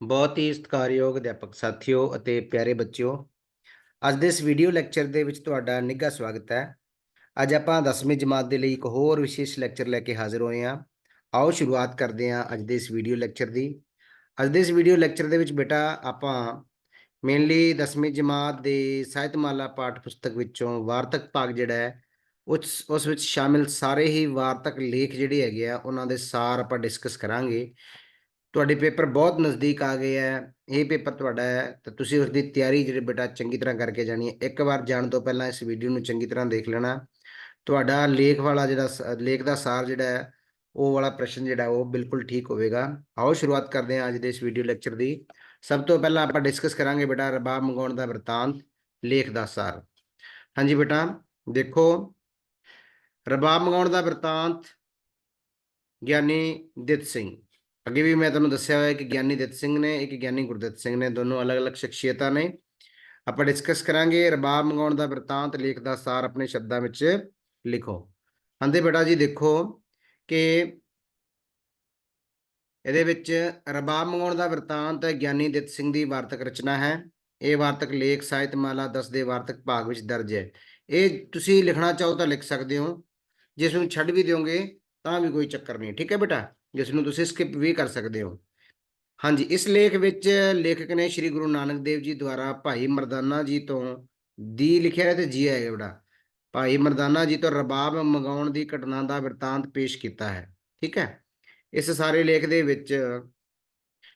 ਬਹੁਤ ਹੀ ਸਤਿਕਾਰਯੋਗ ਅਧਿਆਪਕ ਸਾਥੀਓ ਅਤੇ ਪਿਆਰੇ ਬੱਚਿਓ, ਅੱਜ ਦੇ ਇਸ ਵੀਡੀਓ ਲੈਕਚਰ ਦੇ ਵਿੱਚ ਤੁਹਾਡਾ ਨਿੱਘਾ ਸਵਾਗਤ ਹੈ। ਅੱਜ ਆਪਾਂ 10ਵੀਂ ਜਮਾਤ ਦੇ ਲਈ ਇੱਕ ਹੋਰ ਵਿਸ਼ੇਸ਼ ਲੈਕਚਰ ਲੈ ਕੇ ਹਾਜ਼ਰ ਹੋਏ ਹਾਂ। ਆਓ ਸ਼ੁਰੂਆਤ ਕਰਦੇ ਹਾਂ ਅੱਜ ਦੇ ਇਸ ਵੀਡੀਓ ਲੈਕਚਰ ਦੀ। ਅੱਜ ਦੇ ਇਸ ਵੀਡੀਓ ਲੈਕਚਰ ਦੇ ਵਿੱਚ ਬੇਟਾ ਆਪਾਂ ਮੇਨਲੀ 10ਵੀਂ ਜਮਾਤ ਦੇ ਸਾਹਿਤਮਾਲਾ ਪਾਠ ਪੁਸਤਕ ਵਿੱਚੋਂ ਵਾਰਤਕ ਭਾਗ ਜਿਹੜਾ ਹੈ, ਉਸ ਉਸ ਵਿੱਚ ਸ਼ਾਮਿਲ ਸਾਰੇ ਹੀ ਵਾਰਤਕ ਲੇਖ ਜਿਹੜੇ ਹੈਗੇ ਆ, ਉਹਨਾਂ ਦੇ ਸਾਰ ਆਪਾਂ ਡਿਸਕਸ ਕਰਾਂਗੇ। ਤੁਹਾਡੇ ਪੇਪਰ ਬਹੁਤ ਨਜ਼ਦੀਕ ਆ ਗਏ ਹੈ ਇਹ ਪੇਪਰ ਤੁਹਾਡਾ ਹੈ, ਤਾਂ ਤੁਸੀਂ ਉਸ ਦੀ ਤਿਆਰੀ ਜਿਹੜੇ ਬੇਟਾ ਚੰਗੀ ਤਰ੍ਹਾਂ ਕਰਕੇ ਜਾਣੀ ਹੈ। ਇੱਕ ਵਾਰ ਜਾਣ ਤੋਂ ਪਹਿਲਾਂ ਇਸ ਵੀਡੀਓ ਨੂੰ ਚੰਗੀ ਤਰ੍ਹਾਂ ਦੇਖ ਲੈਣਾ। ਤੁਹਾਡਾ ਲੇਖ ਵਾਲਾ ਜਿਹੜਾ ਸ- ਲੇਖ ਦਾ ਸਾਰ ਜਿਹੜਾ ਹੈ, ਉਹ ਵਾਲਾ ਪ੍ਰਸ਼ਨ ਜਿਹੜਾ, ਉਹ ਬਿਲਕੁਲ ਠੀਕ ਹੋਵੇਗਾ। ਆਓ ਸ਼ੁਰੂਆਤ ਕਰਦੇ ਹਾਂ ਅੱਜ ਦੇ ਇਸ ਵੀਡੀਓ ਲੈਕਚਰ ਦੀ। ਸਭ ਤੋਂ ਪਹਿਲਾਂ ਆਪਾਂ ਡਿਸਕਸ ਕਰਾਂਗੇ ਬੇਟਾ ਰਬਾਬ ਮੰਗਾਉਣ ਦਾ ਵਰਤਾਂਤ, ਲੇਖ ਦਾ ਸਾਰ। ਹਾਂਜੀ ਬੇਟਾ, ਦੇਖੋ। ਰਬਾਬ ਮੰਗਾਉਣ ਦਾ ਵਰਤਾਂਤ, ਗਿਆਨੀ ਦਿੱਤ ਸਿੰਘ। ਅੱਗੇ ਵੀ ਮੈਂ ਤੁਹਾਨੂੰ ਦੱਸਿਆ ਹੋਇਆ ਕਿ ਗਿਆਨੀ ਦਿੱਤ ਸਿੰਘ ਨੇ, ਇੱਕ ਗਿਆਨੀ ਗੁਰਦਿੱਤ ਸਿੰਘ ਨੇ, ਦੋਨੋਂ ਅਲੱਗ-ਅਲੱਗ ਸ਼ਖਸੀਅਤਾਂ ਨੇ। ਆਪਾਂ ਡਿਸਕਸ ਕਰਾਂਗੇ ਰਬਾਬ ਮੰਗਾਉਣ ਦਾ ਵਰਤਾਂਤ, ਲੇਖ ਦਾ ਸਾਰ ਆਪਣੇ ਸ਼ਬਦਾਂ ਵਿੱਚ ਲਿਖੋ। ਹਾਂਜੀ ਬੇਟਾ ਜੀ ਦੇਖੋ ਕਿ ਇਹਦੇ ਵਿੱਚ ਰਬਾਬ ਮੰਗਾਉਣ ਦਾ ਵਰਤਾਂਤ ਗਿਆਨੀ ਦਿੱਤ ਸਿੰਘ ਦੀ ਵਾਰਤਕ ਰਚਨਾ ਹੈ। ਇਹ ਵਾਰਤਕ ਲੇਖ, ਸਾਹਿਤਮਾਲਾ 10 ਦੇ ਵਾਰਤਕ ਭਾਗ ਵਿੱਚ ਦਰਜ ਹੈ। ਇਹ ਤੁਸੀਂ ਲਿਖਣਾ ਚਾਹੋ ਤਾਂ ਲਿਖ ਸਕਦੇ ਹੋ। ਜਿਸ ਨੂੰ ਛੱਡ ਵੀ ਦਿਓਗੇ ਤਾਂ ਵੀ ਕੋਈ ਚੱਕਰ ਨਹੀਂ, ਠੀਕ ਹੈ ਬੇਟਾ? ਜਿਸ ਨੂੰ ਤੁਸੀਂ ਸਕਿਪ ਵੀ ਕਰ ਸਕਦੇ ਹੋ। ਹਾਂਜੀ, ਇਸ ਲੇਖ ਵਿੱਚ ਲੇਖਕ ਨੇ ਸ੍ਰੀ ਗੁਰੂ ਨਾਨਕ ਦੇਵ ਜੀ ਦੁਆਰਾ ਭਾਈ ਮਰਦਾਨਾ ਜੀ ਤੋਂ ਦੀ ਲਿਖਿਆ ਹੈ ਤੇ ਜੀ ਹੈ ਬੇਟਾ ਭਾਈ ਮਰਦਾਨਾ ਜੀ ਤੋਂ ਰਬਾਬ ਮੰਗਾਉਣ ਦੀ ਘਟਨਾ ਦਾ ਵਰਤਾਂਤ ਪੇਸ਼ ਕੀਤਾ ਹੈ। ਠੀਕ ਹੈ? ਇਸ ਸਾਰੇ ਲੇਖ ਦੇ ਵਿੱਚ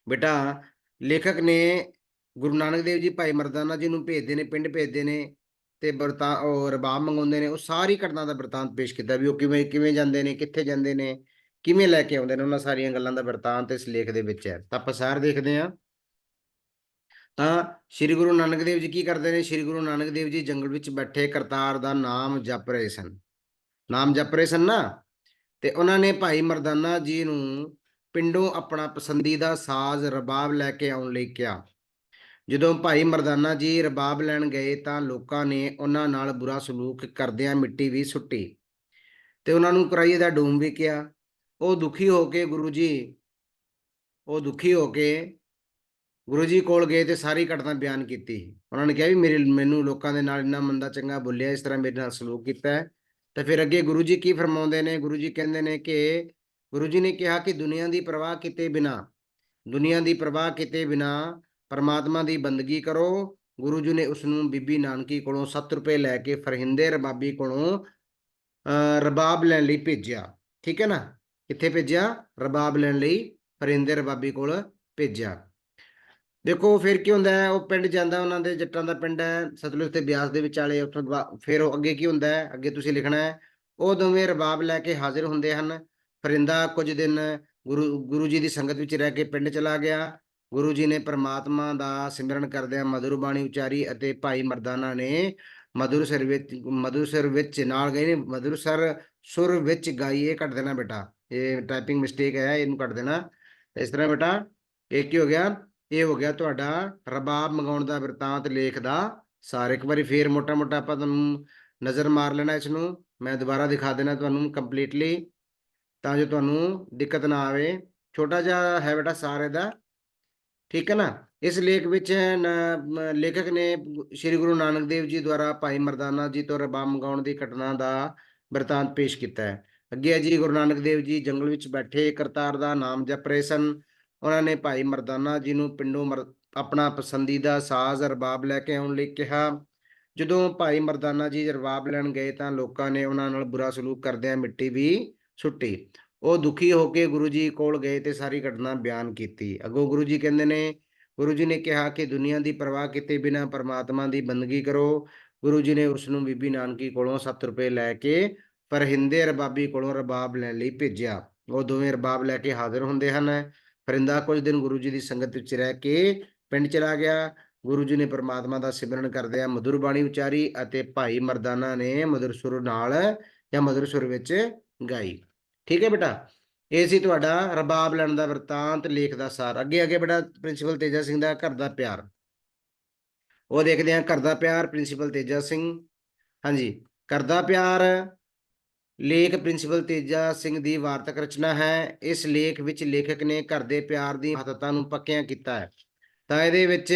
ਬੇਟਾ, ਲੇਖਕ ਨੇ ਗੁਰੂ ਨਾਨਕ ਦੇਵ ਜੀ ਭਾਈ ਮਰਦਾਨਾ ਜੀ ਨੂੰ ਭੇਜਦੇ ਨੇ, ਪਿੰਡ ਭੇਜਦੇ ਨੇ ਤੇ ਵਰਤਾ, ਉਹ ਰਬਾਬ ਮੰਗਾਉਂਦੇ ਨੇ। ਉਹ ਸਾਰੀ ਘਟਨਾ ਦਾ ਵਰਤਾਂਤ ਪੇਸ਼ ਕੀਤਾ ਵੀ ਉਹ ਕਿਵੇਂ ਕਿਵੇਂ ਜਾਂਦੇ ਨੇ, ਕਿੱਥੇ ਜਾਂਦੇ ਨੇ ਕਿਵੇਂ ਲੈ ਕੇ ਆਉਂਦੇ ਨੇ ਉਹਨਾਂ ਸਾਰੀਆਂ ਗੱਲਾਂ ਦਾ ਵਰਤਾਂਤ ਇਸ ਲੇਖ ਦੇ ਵਿੱਚ ਹੈ? ਤਾਂ ਆਪਾਂ ਸਾਰ ਦੇਖਦੇ ਹਾਂ। ਤਾਂ ਸ੍ਰੀ ਗੁਰੂ ਨਾਨਕ ਦੇਵ ਜੀ ਕੀ ਕਰਦੇ ਨੇ? ਸ੍ਰੀ ਗੁਰੂ ਨਾਨਕ ਦੇਵ ਜੀ ਜੰਗਲ ਵਿੱਚ ਬੈਠੇ ਕਰਤਾਰ ਦਾ ਨਾਮ ਜਪ ਰਹੇ ਸਨ। ਨਾਮ ਜਪ ਰਹੇ ਸਨ ਨਾ? ਤੇ ਉਹਨਾਂ ਨੇ ਭਾਈ ਮਰਦਾਨਾ ਜੀ ਨੂੰ ਪਿੰਡੋਂ ਆਪਣਾ ਪਸੰਦੀਦਾ ਸਾਜ਼ ਰਬਾਬ ਲੈ ਕੇ ਆਉਣ ਲਈ ਕਿਹਾ। ਜਦੋਂ ਭਾਈ ਮਰਦਾਨਾ ਜੀ ਰਬਾਬ ਲੈਣ ਗਏ ਤਾਂ ਲੋਕਾਂ ਨੇ ਉਹਨਾਂ ਨਾਲ ਬੁਰਾ ਸਲੂਕ ਕਰਦਿਆਂ ਮਿੱਟੀ ਵੀ ਸੁੱਟੀ। ਤੇ ਉਹਨਾਂ ਨੂੰ ਕਰਾਈਏ ਦਾ ਡੂਮ ਵੀ ਕਿਹਾ। ਉਹ ਦੁਖੀ ਹੋ ਕੇ ਗੁਰੂ ਜੀ ਉਹ ਦੁਖੀ ਹੋ ਕੇ ਗੁਰੂ ਜੀ ਕੋਲ ਗਏ ਤੇ ਸਾਰੀ ਘਟਨਾ ਬਿਆਨ ਕੀਤੀ। ਉਹਨਾਂ ਨੇ ਕਿਹਾ ਵੀ ਮੇਰੇ ਮੈਨੂੰ ਲੋਕਾਂ ਦੇ ਨਾਲ ਇੰਨਾ ਮੰਦਾ ਚੰਗਾ ਬੋਲਿਆ ਇਸ ਤਰ੍ਹਾਂ ਮੇਰੇ ਨਾਲ ਸਲੂਕ ਕੀਤਾ ਹੈ। ਤੇ ਫਿਰ ਅੱਗੇ ਗੁਰੂ ਜੀ ਕੀ ਫਰਮਾਉਂਦੇ ਨੇ? ਗੁਰੂ ਜੀ ਕਹਿੰਦੇ ਨੇ ਕਿ ਗੁਰੂ ਜੀ ਨੇ ਕਿਹਾ ਕਿ ਦੁਨੀਆ ਦੀ ਪ੍ਰਵਾਹ ਕੀਤੇ ਬਿਨਾ ਦੁਨੀਆ ਦੀ ਪ੍ਰਵਾਹ ਕੀਤੇ ਬਿਨਾ ਪਰਮਾਤਮਾ ਦੀ ਬੰਦਗੀ ਕਰੋ। ਗੁਰੂ ਜੀ ਨੇ ਉਸ ਨੂੰ ਬੀਬੀ ਨਾਨਕੀ ਕੋਲੋਂ 7 ਰੁਪਏ ਲੈ ਕੇ ਫਰਹਿੰਦੇ ਰਬਾਬੀ ਕੋਲੋਂ ਅਹ, ਰਬਾਬ ਲੈਣ ਲਈ ਭੇਜਿਆ। ਠੀਕ ਹੈ ਨਾ? ਕਿੱਥੇ ਭੇਜਿਆ? ਰਬਾਬ ਲੈਣ ਲਈ ਪਰਿੰਦੇ ਰਬਾਬੀ ਕੋਲ ਭੇਜਿਆ। ਦੇਖੋ, ਫਿਰ ਕੀ ਹੁੰਦਾ ਹੈ? ਉਹ ਪਿੰਡ ਜਾਂਦਾ, ਉਹਨਾਂ ਦੇ ਜੱਟਾਂ ਦਾ ਪਿੰਡ ਹੈ, ਸਤਲੁਜ ਤੇ ਬਿਆਸ ਦੇ ਵਿਚਾਲੇ, ਉੱਥੋਂ ਫਿਰ ਉਹ ਅੱਗੇ ਕੀ ਹੁੰਦਾ ਹੈ? ਅੱਗੇ ਤੁਸੀਂ ਲਿਖਣਾ ਹੈ, ਉਹ ਦੋਵੇਂ ਰਬਾਬ ਲੈ ਕੇ ਹਾਜ਼ਰ ਹੁੰਦੇ ਹਨ। ਫਰਿੰਦਾ ਕੁਝ ਦਿਨ ਗੁਰੂ ਗੁਰੂ ਜੀ ਦੀ ਸੰਗਤ ਵਿੱਚ ਰਹਿ ਕੇ ਪਿੰਡ ਚਲਾ ਗਿਆ। ਗੁਰੂ ਜੀ ਨੇ ਪਰਮਾਤਮਾ ਦਾ ਸਿਮਰਨ ਕਰਦਿਆਂ ਮధుਰ ਬਾਣੀ ਉਚਾਰੀ ਅਤੇ ਭਾਈ ਮਰਦਾਨਾ ਨੇ ਮధుਰ ਸਰ ਵਿੱਚ ਮధుਰ ਸਰ ਵਿੱਚ ਨਾਲ ਗਏ ਨੇ। ਮధుਰ ਸਰ ਸੁਰ ਵਿੱਚ ਗਾਈਏ ਘਟ ਦੇਣਾ ਬੇਟਾ। ਇਹ ਟਾਈਪਿੰਗ ਮਿਸਟੇਕ ਹੈ ਇਹਨੂੰ ਕੱਟ ਦੇਣਾ ਇਸ ਤਰ੍ਹਾਂ ਬੇਟਾ ਇਹ ਕੀ ਹੋ ਗਿਆ ਇਹ ਹੋ ਗਿਆ ਤੁਹਾਡਾ ਰਬਾਬ ਮੰਗਾਉਣ ਦਾ ਵਰਤਾਂਤ ਲੇਖ ਦਾ ਸਾਰ ਇੱਕ ਵਾਰੀ ਫੇਰ ਮੋਟਾ ਮੋਟਾ ਆਪਾਂ ਤੁਹਾਨੂੰ ਨਜ਼ਰ ਮਾਰ ਲੈਣਾ ਇਸ ਨੂੰ ਮੈਂ ਦੁਬਾਰਾ ਦਿਖਾ ਦੇਣਾ ਤੁਹਾਨੂੰ ਕੰਪਲੀਟਲੀ ਤਾਂ ਜੋ ਤੁਹਾਨੂੰ ਦਿੱਕਤ ਨਾ ਆਵੇ ਛੋਟਾ ਜਿਹਾ ਹੈ ਬੇਟਾ ਸਾਰ ਇਹਦਾ ਠੀਕ ਹੈ ਨਾ ਇਸ ਲੇਖ ਵਿੱਚ ਨ- ਲੇਖਕ ਨੇ ਸ੍ਰੀ ਗੁਰੂ ਨਾਨਕ ਦੇਵ ਜੀ ਦੁਆਰਾ ਭਾਈ ਮਰਦਾਨਾ ਜੀ ਤੋਂ ਰਬਾਬ ਮੰਗਾਉਣ ਦੀ ਘਟਨਾ ਦਾ ਵਰਤਾਂਤ ਪੇਸ਼ ਕੀਤਾ ਹੈ ਅੱਗੇ ਹੈ ਜੀ, ਗੁਰੂ ਨਾਨਕ ਦੇਵ ਜੀ ਜੰਗਲ ਵਿੱਚ ਬੈਠੇ ਕਰਤਾਰ ਦਾ ਨਾਮ ਜਪ ਰਹੇ ਸਨ। ਉਹਨਾਂ ਨੇ ਭਾਈ ਮਰਦਾਨਾ ਜੀ ਨੂੰ ਪਿੰਡੋਂ ਮਰ- ਆਪਣਾ ਪਸੰਦੀਦਾ ਸਾਜ਼ ਰਬਾਬ ਲੈ ਕੇ ਆਉਣ ਲਈ ਕਿਹਾ। ਜਦੋਂ ਭਾਈ ਮਰਦਾਨਾ ਜੀ ਰਬਾਬ ਲੈਣ ਗਏ ਤਾਂ ਲੋਕਾਂ ਨੇ ਉਹਨਾਂ ਨਾਲ ਬੁਰਾ ਸਲੂਕ ਕਰਦਿਆਂ ਮਿੱਟੀ ਵੀ ਸੁੱਟੀ। ਉਹ ਦੁਖੀ ਹੋ ਕੇ ਗੁਰੂ ਜੀ ਕੋਲ ਗਏ ਤੇ ਸਾਰੀ ਘਟਨਾ ਬਿਆਨ ਕੀਤੀ। ਅੱਗੋਂ ਗੁਰੂ ਜੀ ਕਹਿੰਦੇ ਨੇ, ਗੁਰੂ ਜੀ ਨੇ ਕਿਹਾ ਕਿ ਦੁਨੀਆ ਦੀ ਪਰਵਾਹ ਕੀਤੇ ਬਿਨਾ ਪਰਮਾਤਮਾ ਦੀ ਬੰਦਗੀ ਕਰੋ। ਗੁਰੂ ਜੀ ਨੇ ਉਸ ਨੂੰ ਬੀਬੀ ਨਾਨਕੀ ਕੋਲੋਂ 7 ਰੁਪਏ ਲੈ ਕੇ ਪਰ ਹਿੰਦੇ ਰਬਾਬੀ ਕੋਲੋਂ ਰਬਾਬ ਲੈਣ ਲਈ ਭੇਜਿਆ। ਉਹ ਦੋਵੇਂ ਰਬਾਬ ਲੈ ਕੇ ਹਾਜ਼ਰ ਹੁੰਦੇ ਹਨ। ਫਰਿੰਦਾ ਕੁਝ ਦਿਨ ਗੁਰੂ ਜੀ ਦੀ ਸੰਗਤ ਵਿੱਚ ਰਹਿ ਕੇ ਪਿੰਡ ਚਲਾ ਗਿਆ। ਗੁਰੂ ਜੀ ਨੇ ਪਰਮਾਤਮਾ ਦਾ ਸਿਮਰਨ ਕਰਦੇ ਆ ਮధుਰ ਬਾਣੀ ਉਚਾਰੀ ਅਤੇ ਭਾਈ ਮਰਦਾਨਾ ਨੇ ਮధుਰ ਸੁਰ ਨਾਲ ਜਾਂ ਮਧੁਰ ਸੁਰ ਵਿੱਚ ਗਾਈ। ਠੀਕ ਹੈ ਬੇਟਾ? ਇਹ ਸੀ ਤੁਹਾਡਾ ਰਬਾਬ ਲੈਣ ਦਾ ਵਰਤਾਂਤ ਲੇਖ ਦਾ ਸਾਰ। ਅੱਗੇ ਅੱਗੇ ਬੇਟਾ ਪ੍ਰਿੰਸੀਪਲ ਤੇਜਾ ਸਿੰਘ ਦਾ ਘਰ ਦਾ ਪਿਆਰ। ਉਹ ਦੇਖਦੇ ਆ ਘਰ ਦਾ ਪਿਆਰ ਪ੍ਰਿੰਸੀਪਲ ਤੇਜਾ ਸਿੰਘ। ਹਾਂਜੀ ਕਰਦਾ ਪਿਆਰ ਲੇਖ ਪ੍ਰਿੰਸੀਪਲ ਤੇਜਾ ਸਿੰਘ ਦੀ ਵਾਰਤਕ ਰਚਨਾ ਹੈ। ਇਸ ਲੇਖ ਵਿੱਚ ਲੇਖਕ ਨੇ ਘਰ ਦੇ ਪਿਆਰ ਦੀ ਮਹੱਤਤਾ ਨੂੰ ਪੱਕਿਆਂ ਕੀਤਾ ਹੈ। ਤਾਂ ਇਹਦੇ ਵਿੱਚ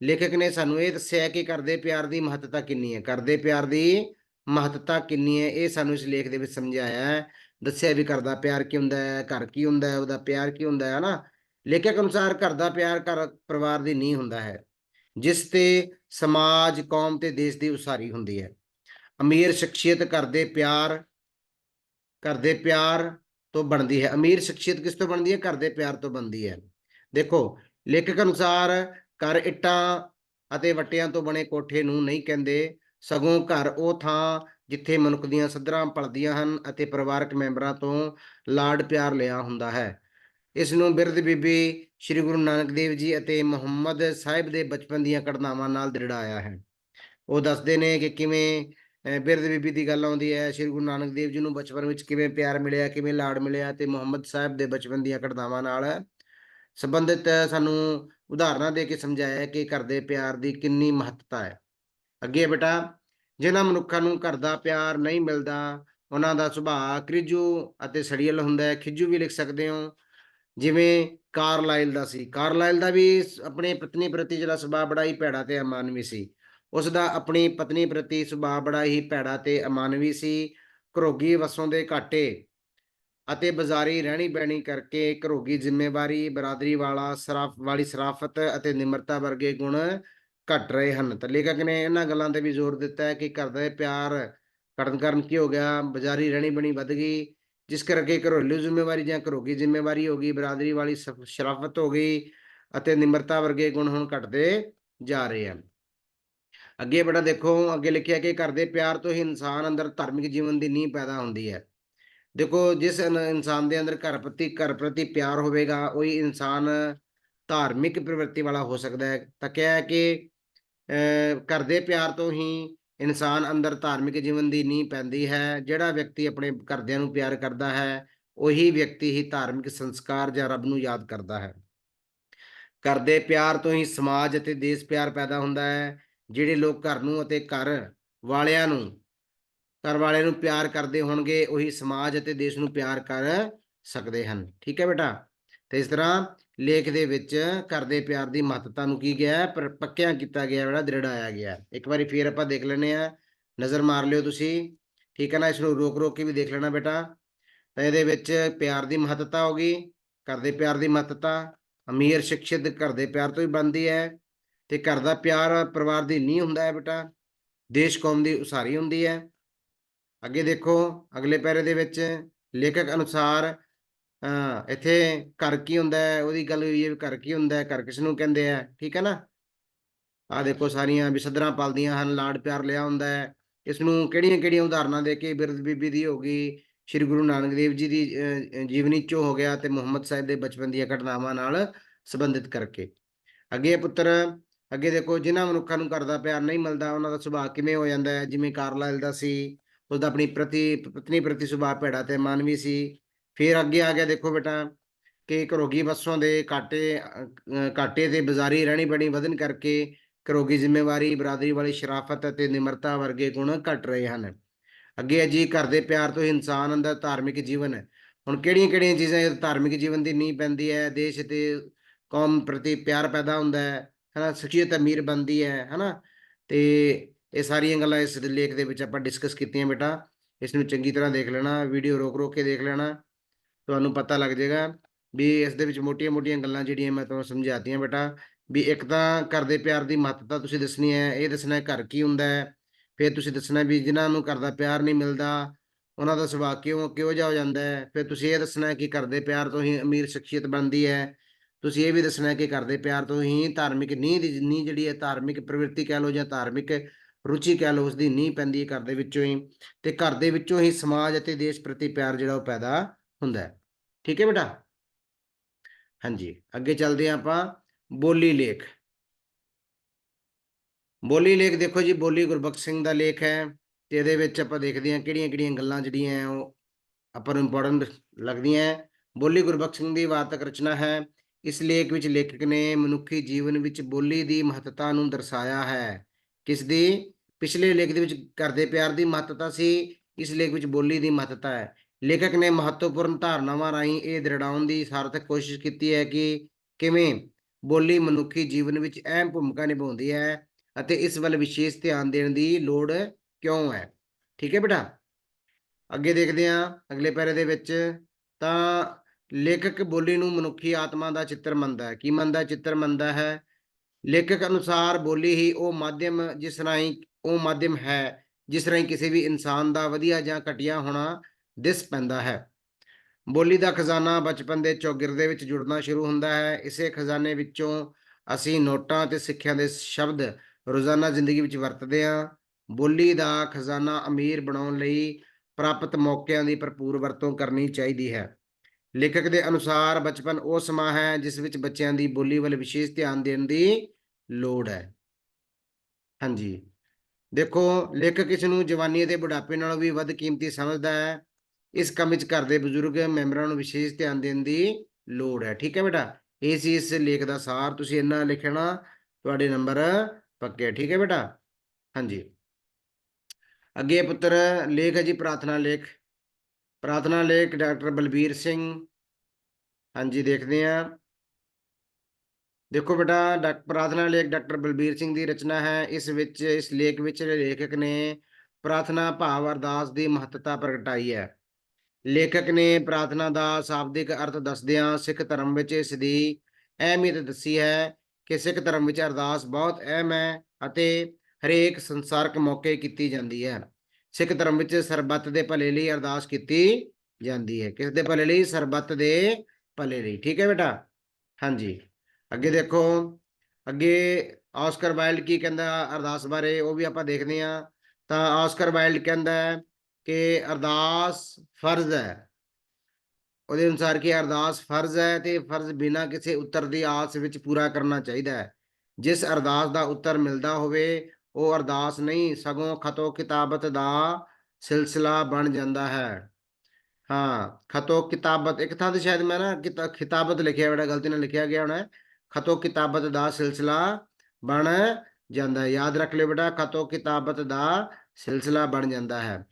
ਲੇਖਕ ਨੇ ਸਾਨੂੰ ਇਹ ਦੱਸਿਆ ਕਿ ਘਰ ਦੇ ਪਿਆਰ ਦੀ ਮਹੱਤਤਾ ਕਿੰਨੀ ਹੈ। ਘਰ ਦੇ ਪਿਆਰ ਦੀ ਮਹੱਤਤਾ ਕਿੰਨੀ ਹੈ, ਇਹ ਸਾਨੂੰ ਇਸ ਲੇਖ ਦੇ ਵਿੱਚ ਸਮਝਾਇਆ ਹੈ। ਦੱਸਿਆ ਵੀ ਘਰ ਦਾ ਪਿਆਰ ਕੀ ਹੁੰਦਾ ਹੈ, ਘਰ ਕੀ ਹੁੰਦਾ ਹੈ, ਉਹਦਾ ਪਿਆਰ ਕੀ ਹੁੰਦਾ ਹੈ ਨਾ ਲੇਖਕ ਅਨੁਸਾਰ ਘਰ ਦਾ ਪਿਆਰ ਘਰ ਪਰਿਵਾਰ ਦੀ ਨੀਂਹ ਹੁੰਦਾ ਹੈ, ਜਿਸ ਤੇ ਸਮਾਜ, ਕੌਮ ਤੇ ਦੇਸ਼ ਦੀ ਉਸਾਰੀ ਹੁੰਦੀ ਹੈ। ਅਮੀਰ ਸ਼ਖਸੀਅਤ ਘਰ ਦੇ ਪਿਆਰ ਘਰ ਦੇ ਪਿਆਰ ਤੋਂ ਬਣਦੀ ਹੈ। ਅਮੀਰ ਸ਼ਖਸੀਅਤ ਕਿਸ ਤੋਂ ਬਣਦੀ ਹੈ? ਘਰ ਦੇ ਪਿਆਰ ਤੋਂ ਬਣਦੀ ਹੈ। ਦੇਖੋ, ਲੇਖਕ ਅਨੁਸਾਰ ਘਰ ਇੱਟਾਂ ਅਤੇ ਵੱਟਿਆਂ ਤੋਂ ਬਣੇ ਕੋਠੇ ਨੂੰ ਨਹੀਂ ਕਹਿੰਦੇ। ਸਗੋਂ ਘਰ ਉਹ ਥਾਂ ਜਿੱਥੇ ਮਨੁੱਖ ਦੀਆਂ ਸੱਧਰਾਂ ਪਲਦੀਆਂ ਹਨ ਅਤੇ ਪਰਿਵਾਰਕ ਮੈਂਬਰਾਂ ਤੋਂ ਲਾਡ ਪਿਆਰ ਲਿਆ ਹੁੰਦਾ ਹੈ। ਇਸ ਨੂੰ ਬਿਰਧ ਬੀਬੀ ਸ੍ਰੀ ਗੁਰੂ ਨਾਨਕ ਦੇਵ ਜੀ ਅਤੇ ਮੁਹੰਮਦ ਸਾਹਿਬ ਦੇ ਬਚਪਨ ਦੀਆਂ ਘਟਨਾਵਾਂ ਨਾਲ ਦ੍ਰਿੜਾਇਆ ਹੈ। ਉਹ ਦੱਸਦੇ ਨੇ ਕਿ ਕਿਵੇਂ ਬਿਰਧ ਬੀਬੀ ਦੀ ਗੱਲ ਆਉਂਦੀ ਹੈ, ਸ੍ਰੀ ਗੁਰੂ ਨਾਨਕ ਦੇਵ ਜੀ ਨੂੰ ਬਚਪਨ ਵਿੱਚ ਕਿਵੇਂ ਪਿਆਰ ਮਿਲਿਆ, ਕਿਵੇਂ ਲਾਡ ਮਿਲਿਆ ਤੇ ਮੁਹੰਮਦ ਸਾਹਿਬ ਦੇ ਬਚਪਨ ਦੀਆਂ ਘਟਨਾਵਾਂ ਨਾਲ ਸੰਬੰਧਿਤ ਸਾਨੂੰ ਉਦਾਹਰਨਾਂ ਦੇ ਕੇ ਸਮਝਾਇਆ ਕਿ ਘਰ ਦੇ ਪਿਆਰ ਦੀ ਕਿੰਨੀ ਮਹੱਤਤਾ ਹੈ। ਅੱਗੇ ਬੇਟਾ ਜਿਨ੍ਹਾਂ ਮਨੁੱਖਾਂ ਨੂੰ ਘਰ ਦਾ ਪਿਆਰ ਨਹੀਂ ਮਿਲਦਾ, ਉਹਨਾਂ ਦਾ ਸੁਭਾਅ ਕ੍ਰਿਜੂ ਅਤੇ ਸੜੀਅਲ ਹੁੰਦਾ ਹੈ। ਖਿਜੂ ਵੀ ਲਿਖ ਸਕਦੇ ਹੋ, ਜਿਵੇਂ ਕਾਰਲਾਈਲ ਦਾ ਸੀ। ਕਾਰਲਾਈਲ ਦਾ ਵੀ ਆਪਣੇ ਪਤਨੀ ਪ੍ਰਤੀ ਜਿਹੜਾ ਸੁਭਾਅ ਬੜਾ ਹੀ ਭੈੜਾ ਤੇ ਅਮਾਨਵੀ ਸੀ। ਉਸ ਦਾ ਆਪਣੀ ਪਤਨੀ ਪ੍ਰਤੀ ਸੁਭਾਅ ਬੜਾ ਹੀ ਭੈੜਾ ਤੇ ਅਮਾਨਵੀ ਸੀ। ਘਰੋਗੀ ਵਸੋਂ ਦੇ ਘਾਟੇ ਅਤੇ ਬਾਜ਼ਾਰੀ ਰਹਿਣੀ ਬਹਿਣੀ ਕਰਕੇ ਘਰੋਗੀ ਜ਼ਿੰਮੇਵਾਰੀ, ਬਰਾਦਰੀ ਵਾਲਾ ਸਰਾਫ, ਵਾਲੀ ਸਰਾਫਤ ਅਤੇ ਨਿਮਰਤਾ ਵਰਗੇ ਗੁਣ ਘਟ ਰਹੇ ਹਨ। ਤਾਂ ਲੇਖਕ ਨੇ ਇਹਨਾਂ ਗੱਲਾਂ ਤੇ ਵੀ ਜ਼ੋਰ ਦਿੱਤਾ ਹੈ ਕਿ ਘਰ ਦਾ ਪਿਆਰ ਘਟਨ ਕਾਰਨ ਕੀ ਹੋ ਗਿਆ? ਬਾਜ਼ਾਰੀ ਰਹਿਣੀ ਬਣੀ ਵੱਧ ਗਈ, ਜਿਸ ਕਰਕੇ ਘਰੇਲੂ ਜ਼ਿੰਮੇਵਾਰੀ ਜਾਂ ਘਰੋਗੀ ਜ਼ਿੰਮੇਵਾਰੀ ਹੋ ਗਈ, ਬਰਾਦਰੀ ਵਾਲੀ ਸਫ- ਸ਼ਰਾਫਤ ਹੋ ਗਈ ਅਤੇ ਨਿਮਰਤਾ ਵਰਗੇ ਗੁਣ ਹੁਣ ਘਟਦੇ ਜਾ ਰਹੇ ਹਨ। ਅੱਗੇ ਬੜਾ ਦੇਖੋ, ਅੱਗੇ ਲਿਖਿਆ ਕਿ ਘਰ ਦੇ ਪਿਆਰ ਤੋਂ ਹੀ ਇਨਸਾਨ ਅੰਦਰ ਧਾਰਮਿਕ ਜੀਵਨ ਦੀ ਨੀਂਹ ਪੈਦਾ ਹੁੰਦੀ ਹੈ। ਦੇਖੋ, ਜਿਸ ਇਨਸਾਨ ਦੇ ਅੰਦਰ ਘਰ ਪ੍ਰਤੀ ਘਰ ਪ੍ਰਤੀ ਪਿਆਰ ਹੋਵੇਗਾ, ਉਹੀ ਇਨਸਾਨ ਧਾਰਮਿਕ ਪ੍ਰਵਿਰਤੀ ਵਾਲਾ ਹੋ ਸਕਦਾ ਹੈ। ਤਾਂ ਕਿਹਾ ਹੈ ਕਿ ਘਰ ਦੇ ਪਿਆਰ ਤੋਂ ਹੀ ਇਨਸਾਨ ਅੰਦਰ ਧਾਰਮਿਕ ਜੀਵਨ ਦੀ ਨੀਂਹ ਪੈਂਦੀ ਹੈ। ਜਿਹੜਾ ਵਿਅਕਤੀ ਆਪਣੇ ਘਰਦਿਆਂ ਨੂੰ ਪਿਆਰ ਕਰਦਾ ਹੈ, ਉਹੀ ਵਿਅਕਤੀ ਹੀ ਧਾਰਮਿਕ ਸੰਸਕਾਰ ਜਾਂ ਰੱਬ ਨੂੰ ਯਾਦ ਕਰਦਾ ਹੈ। ਘਰ ਦੇ ਪਿਆਰ ਤੋਂ ਹੀ ਸਮਾਜ ਅਤੇ ਦੇਸ਼ ਪਿਆਰ ਪੈਦਾ ਹੁੰਦਾ ਹੈ। ਜਿਹੜੇ ਲੋਕ ਘਰ ਨੂੰ ਅਤੇ ਘਰ ਵਾਲਿਆਂ ਨੂੰ, ਘਰ ਵਾਲਿਆਂ ਨੂੰ ਪਿਆਰ ਕਰਦੇ ਹੋਣਗੇ, ਉਹੀ ਸਮਾਜ ਅਤੇ ਦੇਸ਼ ਨੂੰ ਪਿਆਰ ਕਰ ਸਕਦੇ ਹਨ। ਠੀਕ ਹੈ ਬੇਟਾ? ਤੇ ਇਸ ਤਰ੍ਹਾਂ ਲੇਖ ਦੇ ਵਿੱਚ ਘਰ ਦੇ ਪਿਆਰ ਦੀ ਮਹੱਤਤਾ ਨੂੰ ਕੀ ਗਿਆ ਪਰ ਪੱਕਿਆ ਕੀਤਾ ਗਿਆ ਜਿਹੜਾ, ਦ੍ਰਿੜਾਇਆ ਗਿਆ। ਇੱਕ ਵਾਰੀ ਫੇਰ ਆਪਾਂ ਦੇਖ ਲੈਨੇ ਆ ਨਜ਼ਰ ਮਾਰ ਲਿਓ ਤੁਸੀਂ। ਠੀਕ ਹੈ ਨਾ? ਇਸ ਨੂੰ ਰੋਕ ਰੋਕ ਕੇ ਵੀ ਦੇਖ ਲੈਣਾ ਬੇਟਾ। ਤਾਂ ਇਹਦੇ ਵਿੱਚ ਪਿਆਰ ਦੀ ਮਹੱਤਤਾ ਹੋ ਗਈ। ਘਰ ਦੇ ਪਿਆਰ ਦੀ ਮਹੱਤਤਾ, ਅਮੀਰ ਸ਼ਖਸੀਅਤ ਘਰ ਦੇ ਪਿਆਰ ਤੋਂ ਹੀ ਬਣਦੀ ਹੈ। ਤੇ ਘਰ ਦਾ ਪਿਆਰ ਪਰਿਵਾਰ ਦੀ ਨੀਂਹ ਹੁੰਦਾ ਹੈ ਬੇਟਾ ਦੇਸ਼ ਕੌਮ ਦੀ ਉਸਾਰੀ ਹੁੰਦੀ ਹੈ। ਅੱਗੇ ਦੇਖੋ ਅਗਲੇ ਪੈਰੇ ਦੇ ਵਿੱਚ ਲੇਖਕ ਅਨੁਸਾਰ ਅਹ ਇੱਥੇ ਘਰ ਕੀ ਹੁੰਦਾ ਹੈ ਉਹਦੀ ਗੱਲ ਹੋਈ ਹੈ ਵੀ ਘਰ ਕੀ ਹੁੰਦਾ ਹੈ ਘਰ ਕਿਸ ਨੂੰ ਕਹਿੰਦੇ ਆ ਠੀਕ ਹੈ ਨਾ? ਆ ਦੇਖੋ ਸਾਰੀਆਂ ਵੀ ਪਾਲਦੀਆਂ ਹਨ ਲਾਡ ਪਿਆਰ ਲਿਆ ਹੁੰਦਾ ਹੈ। ਇਸ ਨੂੰ ਕਿਹੜੀਆਂ ਕਿਹੜੀਆਂ ਉਦਾਹਰਨਾਂ ਦੇ ਕੇ ਬਿਰਧ ਬੀਬੀ ਦੀ ਹੋ ਗਈ ਸ੍ਰੀ ਗੁਰੂ ਨਾਨਕ ਦੇਵ ਜੀ ਦੀ ਅਹ, ਜੀਵਨੀ ਚੋਂ ਹੋ ਗਿਆ ਤੇ ਮੁਹੰਮਦ ਸਾਹਿਬ ਦੇ ਬਚਪਨ ਦੀਆਂ ਘਟਨਾਵਾਂ ਨਾਲ ਸੰਬੰਧਿਤ ਕਰਕੇ। ਅੱਗੇ ਪੁੱਤਰ ਅੱਗੇ ਦੇਖੋ ਜਿਨ੍ਹਾਂ ਮਨੁੱਖਾਂ ਨੂੰ ਘਰ ਦਾ ਪਿਆਰ ਨਹੀਂ ਮਿਲਦਾ ਉਹਨਾਂ ਦਾ ਸੁਭਾਅ ਕਿਵੇਂ ਹੋ ਜਾਂਦਾ ਹੈ? ਜਿਵੇਂ ਕਾਰਲਾਈਲ ਦਾ ਸੀ ਉਸਦਾ ਆਪਣੀ ਪ੍ਰਤੀ ਪਤਨੀ ਪ੍ਰਤੀ ਸੁਭਾਅ ਭੈੜਾ ਤੇ ਮਾਨਵੀ ਸੀ। ਫਿਰ ਅੱਗੇ ਆ ਗਿਆ ਦੇਖੋ ਬੇਟਾ ਕਿ ਘਰੋਗੀ ਬੱਸੋਂ ਦੇ ਘਾਟੇ ਅ, ਅ, ਘਾਟੇ ਤੇ ਬਾਜ਼ਾਰੀ ਰਹਿਣੀ ਬਣੀ ਵਧਨ ਕਰਕੇ ਘਰੋਗੀ ਜ਼ਿੰਮੇਵਾਰੀ ਬਰਾਦਰੀ ਵਾਲੀ ਸ਼ਰਾਫਤ ਅਤੇ ਨਿਮਰਤਾ ਵਰਗੇ ਗੁਣ ਘਟ ਰਹੇ ਹਨ। ਅੱਗੇ ਜੀ ਘਰ ਦੇ ਪਿਆਰ ਤੋਂ ਹੀ ਇਨਸਾਨ ਅੰਦਰ ਧਾਰਮਿਕ ਜੀਵਨ ਹੈ। ਹੁਣ ਕਿਹੜੀਆਂ ਕਿਹੜੀਆਂ ਚੀਜ਼ਾਂ ਇਹ ਧਾਰਮਿਕ ਜੀਵਨ ਦੀ ਨੀਂਹ ਪੈਂਦੀ ਹੈ? ਦੇਸ਼ ਤੇ ਕੌਮ ਪ੍ਰਤੀ ਪਿਆਰ ਪੈਦਾ ਹੁੰਦਾ ਹੈ। ਹਨਾ ਸ਼ਖਸੀਅਤ ਅਮੀਰ ਬਣਦੀ ਹੈ, ਹਨਾ। ਤੇ ਇਹ ਸਾਰੀਆਂ ਗੱਲਾਂ ਇਸ ਲੇਖ ਦੇ ਵਿੱਚ ਆਪਾਂ ਡਿਸਕਸ ਕੀਤੀਆਂ ਬੇਟਾ। ਇਸ ਨੂੰ ਚੰਗੀ ਤਰ੍ਹਾਂ ਦੇਖ ਲੈਣਾ ਵੀਡੀਓ ਰੋਕ ਰੋਕ ਕੇ ਦੇਖ ਲੈਣਾ। ਤੁਹਾਨੂੰ ਪਤਾ ਲੱਗ ਜਾਏਗਾ ਵੀ ਇਸ ਦੇ ਵਿੱਚ ਮੋਟੀਆਂ-ਮੋਟੀਆਂ ਗੱਲਾਂ ਜਿਹੜੀਆਂ ਮੈਂ ਤੁਹਾਨੂੰ ਸਮਝਾਤੀਆਂ ਬੇਟਾ, ਵੀ ਇੱਕ ਤਾਂ ਘਰ ਦੇ ਪਿਆਰ ਦੀ ਮਹੱਤਤਾ ਤੁਸੀਂ ਦੱਸਣੀ ਹੈ, ਇਹ ਦੱਸਣਾ ਹੈ ਘਰ ਕੀ ਹੁੰਦਾ ਹੈ। ਫਿਰ ਤੁਸੀਂ ਦੱਸਣਾ ਵੀ ਜਿਨ੍ਹਾਂ ਨੂੰ ਘਰ ਦਾ ਪਿਆਰ ਨਹੀਂ ਮਿਲਦਾ, ਉਹਨਾਂ ਦਾ ਸੁਭਾਅ ਕਿਉਂ, ਕਿਹੋ ਜਿਹਾ ਹੋ ਜਾਂਦਾ ਹੈ। ਫਿਰ ਤੁਸੀਂ ਇਹ ਦੱਸਣਾ ਕਿ ਘਰ ਦੇ ਪਿਆਰ ਤੋਂ ਹੀ ਅਮੀਰ ਸ਼ਖਸੀਅਤ ਬਣਦੀ ਹੈ। ਤੁਸੀਂ ਇਹ ਵੀ ਦੱਸਣਾ ਕਿ ਘਰ ਦੇ ਪਿਆਰ ਤੋਂ ਹੀ ਧਾਰਮਿਕ ਨੀਂਹ ਦੀ ਨੀਂਹ ਜਿਹੜੀ ਹੈ ਧਾਰਮਿਕ ਪ੍ਰਵਿਰਤੀ ਕਹਿ ਲਓ ਜਾਂ ਧਾਰਮਿਕ ਰੁਚੀ ਕਹਿ ਲਓ ਉਸ ਦੀ ਨੀਂਹ ਪੈਂਦੀ ਹੈ ਘਰ ਦੇ ਵਿੱਚੋਂ ਹੀ ਤੇ ਘਰ ਦੇ ਵਿੱਚੋਂ ਹੀ ਸਮਾਜ ਅਤੇ ਦੇਸ਼ ਪ੍ਰਤੀ ਪਿਆਰ ਜਿਹੜਾ ਉਹ ਪੈਦਾ ਹੁੰਦਾ ਹੈ। ਠੀਕ ਹੈ ਬੇਟਾ? ਹਾਂਜੀ, ਅੱਗੇ ਚੱਲਦੇ ਹਾਂ ਆਪਾਂ ਬੋਲੀ ਲੇਖ। ਬੋਲੀ ਲੇਖ ਦੇਖੋ ਜੀ, ਬੋਲੀ ਗੁਰਬਖਸ਼ ਸਿੰਘ ਦਾ ਲੇਖ ਹੈ ਤੇ ਇਹਦੇ ਵਿੱਚ ਆਪਾਂ ਦੇਖਦੇ ਹਾਂ ਕਿਹੜੀਆਂ ਕਿਹੜੀਆਂ ਗੱਲਾਂ ਜਿਹੜੀਆਂ ਉਹ ਆਪਾਂ ਨੂੰ ਇੰਪੋਰਟੈਂਟ ਲੱਗਦੀਆਂ ਹੈ। ਬੋਲੀ ਗੁਰਬਖਸ਼ ਸਿੰਘ ਦੀ ਵਾਰਤਕ ਰਚਨਾ ਹੈ। ਇਸ ਲੇਖ ਵਿੱਚ ਲੇਖਕ ਨੇ ਮਨੁੱਖੀ ਜੀਵਨ ਵਿੱਚ ਬੋਲੀ ਦੀ ਮਹੱਤਤਾ ਨੂੰ ਦਰਸਾਇਆ ਹੈ। ਕਿਸ ਦੀ? ਪਿਛਲੇ ਲੇਖ ਦੇ ਵਿੱਚ ਘਰ ਦੇ ਪਿਆਰ ਦੀ ਮਹੱਤਤਾ ਸੀ, ਇਸ ਲੇਖ ਵਿੱਚ ਬੋਲੀ ਦੀ ਮਹੱਤਤਾ ਹੈ। ਲੇਖਕ ਨੇ ਮਹੱਤਵਪੂਰਨ ਧਾਰਨਾਵਾਂ ਰਾਹੀਂ ਇਹ ਦ੍ਰਿੜਾਉਣ ਦੀ ਸਾਰਥਕ ਕੋਸ਼ਿਸ਼ ਕੀਤੀ ਹੈ ਕਿ ਕਿਵੇਂ ਬੋਲੀ ਮਨੁੱਖੀ ਜੀਵਨ ਵਿੱਚ ਅਹਿਮ ਭੂਮਿਕਾ ਨਿਭਾਉਂਦੀ ਹੈ ਅਤੇ ਇਸ ਵੱਲ ਵਿਸ਼ੇਸ਼ ਧਿਆਨ ਦੇਣ ਦੀ ਲੋੜ ਕਿਉਂ ਹੈ। ਠੀਕ ਹੈ ਬੇਟਾ? ਅੱਗੇ ਦੇਖਦੇ ਹਾਂ ਅਗਲੇ ਪੈਰੇ ਦੇ ਵਿੱਚ ਤਾਂ ਲੇਖਕ ਬੋਲੀ ਨੂੰ ਮਨੁੱਖੀ ਆਤਮਾ ਦਾ ਚਿੱਤਰ ਮੰਨਦਾ ਹੈ। ਕੀ ਮੰਨਦਾ ਚਿੱਤਰ ਮੰਨਦਾ ਹੈ। ਲੇਖਕ ਅਨੁਸਾਰ ਬੋਲੀ ਹੀ ਉਹ ਮਾਧਿਅਮ ਜਿਸ ਰਾਹੀਂ ਉਹ ਮਾਧਿਅਮ ਹੈ, ਜਿਸ ਰਾਹੀਂ ਕਿਸੇ ਵੀ ਇਨਸਾਨ ਦਾ ਵਧੀਆ ਜਾਂ ਘਟੀਆ ਹੋਣਾ ਦਿਸ ਪੈਂਦਾ ਹੈ। ਬੋਲੀ ਦਾ ਖਜ਼ਾਨਾ ਬਚਪਨ ਦੇ ਚੌਗਿਰਦੇ ਵਿੱਚ ਜੁੜਨਾ ਸ਼ੁਰੂ ਹੁੰਦਾ ਹੈ। ਇਸੇ ਖਜ਼ਾਨੇ ਵਿੱਚੋਂ ਅਸੀਂ ਨੋਟਾਂ ਤੇ ਸਿੱਖਿਆ ਦੇ ਸ਼ਬਦ ਰੋਜ਼ਾਨਾ ਜ਼ਿੰਦਗੀ ਵਿੱਚ ਵਰਤਦੇ ਹਾਂ। ਬੋਲੀ ਦਾ ਖਜ਼ਾਨਾ ਅਮੀਰ ਬਣਾਉਣ ਲਈ ਪ੍ਰਾਪਤ ਮੌਕਿਆਂ ਦੀ ਭਰਪੂਰ ਵਰਤੋਂ ਕਰਨੀ ਚਾਹੀਦੀ ਹੈ। ਲੇਖਕ ਦੇ ਅਨੁਸਾਰ ਬਚਪਨ ਉਹ ਸਮਾਂ ਹੈ ਜਿਸ ਵਿੱਚ ਬੱਚਿਆਂ ਦੀ ਬੋਲੀ ਵੱਲ ਵਿਸ਼ੇਸ਼ ਧਿਆਨ ਦੇਣ ਦੀ ਲੋੜ ਹੈ। ਹਾਂਜੀ। ਦੇਖੋ, ਲੇਖਕ ਇਸ ਨੂੰ ਜਵਾਨੀ ਅਤੇ ਬੁਢਾਪੇ ਨਾਲੋਂ ਵੀ ਵੱਧ ਕੀਮਤੀ ਸਮਝਦਾ ਹੈ। ਇਸ ਕੰਮ ਵਿੱਚ ਘਰ ਦੇ ਬਜ਼ੁਰਗ ਮੈਂਬਰਾਂ ਨੂੰ ਵਿਸ਼ੇਸ਼ ਧਿਆਨ ਦੇਣ ਦੀ ਲੋੜ ਹੈ। ਠੀਕ ਹੈ ਬੇਟਾ? ਇਹ ਸੀ ਇਸ ਲੇਖ ਦਾ ਸਾਰ। ਤੁਸੀਂ ਇੰਨਾ ਲਿਖਣਾ ਤੁਹਾਡੇ ਨੰਬਰ ਪੱਕੇ ਠੀਕ ਹੈ ਬੇਟਾ? ਹਾਂਜੀ। ਅੱਗੇ ਪੁੱਤਰ, ਲੇਖ ਹੈ ਜੀ, ਪ੍ਰਾਰਥਨਾ ਲੇਖ। ਪ੍ਰਾਰਥਨਾ ਲੇਖ ਡਾਕਟਰ ਬਲਬੀਰ ਸਿੰਘ। ਹਾਂਜੀ, ਦੇਖਦੇ ਹਾਂ। ਦੇਖੋ ਬੇਟਾ, ਡਾਕ, ਪ੍ਰਾਰਥਨਾ ਲੇਖ ਡਾਕਟਰ ਬਲਬੀਰ ਸਿੰਘ ਦੀ ਰਚਨਾ ਹੈ। ਇਸ ਵਿੱਚ, ਇਸ ਲੇਖ ਵਿੱਚ ਲੇਖਕ ਨੇ ਪ੍ਰਾਰਥਨਾ ਭਾਵ ਅਰਦਾਸ ਦੀ ਮਹੱਤਤਾ ਪ੍ਰਗਟਾਈ ਹੈ। ਲੇਖਕ ਨੇ ਪ੍ਰਾਰਥਨਾ ਦਾ ਸ਼ਾਬਦਿਕ ਅਰਥ ਦੱਸਦਿਆਂ ਸਿੱਖ ਧਰਮ ਵਿੱਚ ਇਸ ਦੀ ਅਹਿਮੀਅਤ ਦੱਸੀ ਹੈ ਕਿ ਸਿੱਖ ਧਰਮ ਵਿੱਚ ਅਰਦਾਸ ਬਹੁਤ ਅਹਿਮ ਹੈ ਅਤੇ ਹਰੇਕ ਸੰਸਾਰਕ ਮੌਕੇ ਕੀਤੀ ਜਾਂਦੀ ਹੈ। ਸਿੱਖ ਧਰਮ ਵਿੱਚ ਸਰਬੱਤ ਦੇ ਭਲੇ ਲਈ ਅਰਦਾਸ ਕੀਤੀ ਜਾਂਦੀ ਹੈ। ਕਿਸ ਦੇ ਭਲੇ ਲਈ? ਸਰਬੱਤ ਦੇ ਭਲੇ ਲਈ। ਠੀਕ ਹੈ ਬੇਟਾ? ਹਾਂਜੀ। ਅੱਗੇ ਦੇਖੋ। ਅੱਗੇ ਆਸਕਰ ਵਾਈਲਡ ਕੀ ਕਹਿੰਦਾ ਅਰਦਾਸ ਬਾਰੇ, ਉਹ ਵੀ ਆਪਾਂ ਦੇਖਦੇ ਹਾਂ। ਤਾਂ ਆਸਕਰ ਵਾਈਲਡ ਕਹਿੰਦਾ ਹੈ ਕਿ ਅਰਦਾਸ ਫਰਜ਼ ਹੈ। ਉਹਦੇ ਅਨੁਸਾਰ ਕਿ ਅਰਦਾਸ ਫਰਜ਼ ਹੈ ਤੇ ਫਰਜ਼ ਬਿਨਾਂ ਕਿਸੇ ਉੱਤਰ ਦੀ ਆਸ ਵਿੱਚ ਪੂਰਾ ਕਰਨਾ ਚਾਹੀਦਾ ਹੈ। ਜਿਸ ਅਰਦਾਸ ਦਾ ਉੱਤਰ ਮਿਲਦਾ ਹੋਵੇ ਉਹ ਅਰਦਾਸ ਨਹੀਂ, ਸਗੋਂ ਖਤੋ ਕਿਤਾਬਤ ਦਾ ਸਿਲਸਿਲਾ ਬਣ ਜਾਂਦਾ ਹੈ। ਹਾਂ, ਖਤੋ ਕਿਤਾਬਤ, ਇੱਕ ਥਾਂ ਤੇ ਸ਼ਾਇਦ ਮੈਂ ਨਾ ਕਿਤਾ- ਖਿਤਾਬਤ ਲਿਖਿਆ ਬੜਾ ਗਲਤੀ ਨਾਲ ਲਿਖਿਆ ਗਿਆ ਹੋਣਾ ਹੈ। ਖਤੋ ਕਿਤਾਬਤ ਦਾ ਸਿਲਸਿਲਾ ਬਣ ਜਾਂਦਾ ਹੈ। ਯਾਦ ਰੱਖ ਲਿਓ ਬੇਟਾ, ਖਤੋ ਕਿਤਾਬਤ ਦਾ ਸਿਲਸਿਲਾ ਬਣ ਜਾਂਦਾ ਹੈ।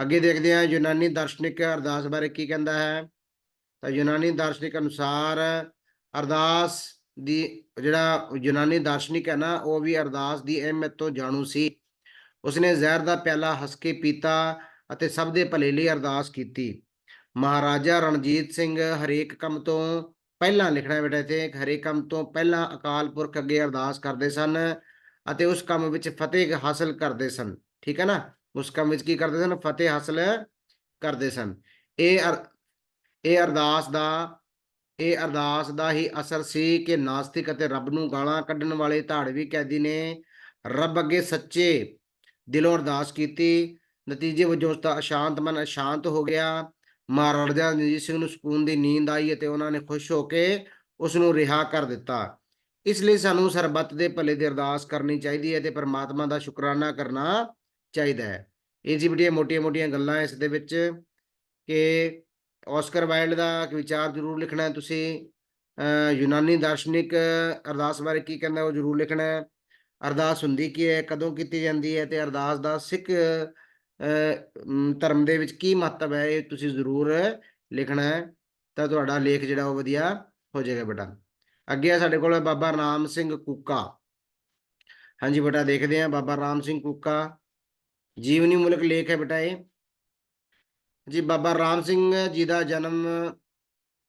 ਅੱਗੇ ਦੇਖਦੇ ਹਾਂ, ਯੂਨਾਨੀ ਦਾਰਸ਼ਨਿਕ ਅਰਦਾਸ ਬਾਰੇ ਕੀ ਕਹਿੰਦਾ ਹੈ। ਤਾਂ ਯੂਨਾਨੀ ਦਾਰਸ਼ਨਿਕ ਅਨੁਸਾਰ ਅਰਦਾਸ ਦੀ ਜਿਹੜਾ ਯੂਨਾਨੀ ਦਾਰਸ਼ਨਿਕ ਹੈ ਨਾ, ਉਹ ਵੀ ਅਰਦਾਸ ਦੀ ਅਹਿਮੀਅਤ ਤੋਂ ਜਾਣੂ ਸੀ। ਉਸਨੇ ਜ਼ਹਿਰ ਦਾ ਪਿਆਲਾ ਹੱਸ ਕੇ ਪੀਤਾ ਅਤੇ ਸਭ ਦੇ ਭਲੇ ਲਈ ਅਰਦਾਸ ਕੀਤੀ। ਮਹਾਰਾਜਾ ਰਣਜੀਤ ਸਿੰਘ ਹਰੇਕ ਕੰਮ ਤੋਂ ਪਹਿਲਾਂ ਲਿਖਣਾ ਹੈ ਬੇਟਾ ਇੱਥੇ, ਹਰੇਕ ਕੰਮ ਤੋਂ ਪਹਿਲਾਂ ਅਕਾਲ ਪੁਰਖ ਅੱਗੇ ਅਰਦਾਸ ਕਰਦੇ ਸਨ ਅਤੇ ਉਸ ਕੰਮ ਵਿੱਚ ਫਤਿਹ ਹਾਸਲ ਕਰਦੇ ਸਨ। ਠੀਕ ਹੈ ਨਾ? ਉਸ ਕੰਮ ਵਿੱਚ ਕੀ ਕਰਦੇ ਸਨ? ਫਤਿਹ ਹਾਸਲ ਕਰਦੇ ਸਨ। ਇਹ ਅਰ- ਇਹ ਅਰਦਾਸ ਦਾ ਇਹ ਅਰਦਾਸ ਦਾ ਹੀ ਅਸਰ ਸੀ ਕਿ ਨਾਸਤਿਕ ਅਤੇ ਰੱਬ ਨੂੰ ਗਾਲਾਂ ਕੱਢਣ ਵਾਲੇ ਧਾੜਵੀ ਕੈਦੀ ਨੇ ਰੱਬ ਅੱਗੇ ਸੱਚੇ ਦਿਲੋਂ ਅਰਦਾਸ ਕੀਤੀ। ਨਤੀਜੇ ਵਜੋਂ ਉਸਦਾ ਅਸ਼ਾਂਤ ਮਨ ਅਸ਼ਾਂਤ ਹੋ ਗਿਆ। ਮਹਾਰਾਜਾ ਰਣਜੀਤ ਸਿੰਘ ਨੂੰ ਸਕੂਨ ਦੀ ਨੀਂਦ ਆਈ ਅਤੇ ਉਹਨਾਂ ਨੇ ਖੁਸ਼ ਹੋ ਕੇ ਉਸ ਨੂੰ ਰਿਹਾ ਕਰ ਦਿੱਤਾ। ਇਸ ਲਈ ਸਾਨੂੰ ਸਰਬੱਤ ਦੇ ਭਲੇ ਦੀ ਅਰਦਾਸ ਕਰਨੀ ਚਾਹੀਦੀ ਹੈ ਤੇ ਪਰਮਾਤਮਾ ਦਾ ਸ਼ੁਕਰਾਨਾ ਕਰਨਾ ਚਾਹੀਦਾ ਹੈ। ਇਹ ਜੀ ਬੜੀਆਂ ਮੋਟੀਆਂ-ਮੋਟੀਆਂ ਗੱਲਾਂ ਇਸ ਦੇ ਵਿੱਚ ਕਿ ਆਸਕਰ ਵਾਈਲਡ ਦਾ ਇੱਕ ਵਿਚਾਰ ਜ਼ਰੂਰ ਲਿਖਣਾ ਹੈ ਤੁਸੀਂ। ਯੂਨਾਨੀ ਦਾਰਸ਼ਨਿਕ ਅਰਦਾਸ ਬਾਰੇ ਕੀ ਕਹਿੰਦਾ ਉਹ ਜ਼ਰੂਰ ਲਿਖਣਾ ਹੈ। ਅਰਦਾਸ ਹੁੰਦੀ ਕੀ ਹੈ, ਕਦੋਂ ਕੀਤੀ ਜਾਂਦੀ ਹੈ ਤੇ ਅਰਦਾਸ ਦਾ ਸਿੱਖ ਧਰਮ ਦੇ ਵਿੱਚ ਕੀ ਮਹੱਤਵ ਹੈ ਇਹ ਤੁਸੀਂ ਜ਼ਰੂਰ ਲਿਖਣਾ ਹੈ। ਤਾਂ ਤੁਹਾਡਾ ਲੇਖ ਜਿਹੜਾ ਉਹ ਵਧੀਆ ਹੋ ਜਾਏਗਾ ਬੇਟਾ। ਅੱਗੇ ਆ ਸਾਡੇ ਕੋਲ ਬਾਬਾ ਰਾਮ ਸਿੰਘ ਕੁੱਕਾ। ਹਾਂਜੀ ਬੇਟਾ ਦੇਖਦੇ ਹਾਂ ਬਾਬਾ ਰਾਮ ਸਿੰਘ ਕੁੱਕਾ। ਜੀਵਨੀ ਮੂਲਕ ਲੇਖ ਹੈ ਬੇਟਾ ਇਹ। ਜੀ, ਬਾਬਾ ਰਾਮ ਸਿੰਘ ਜੀ ਦਾ ਜਨਮ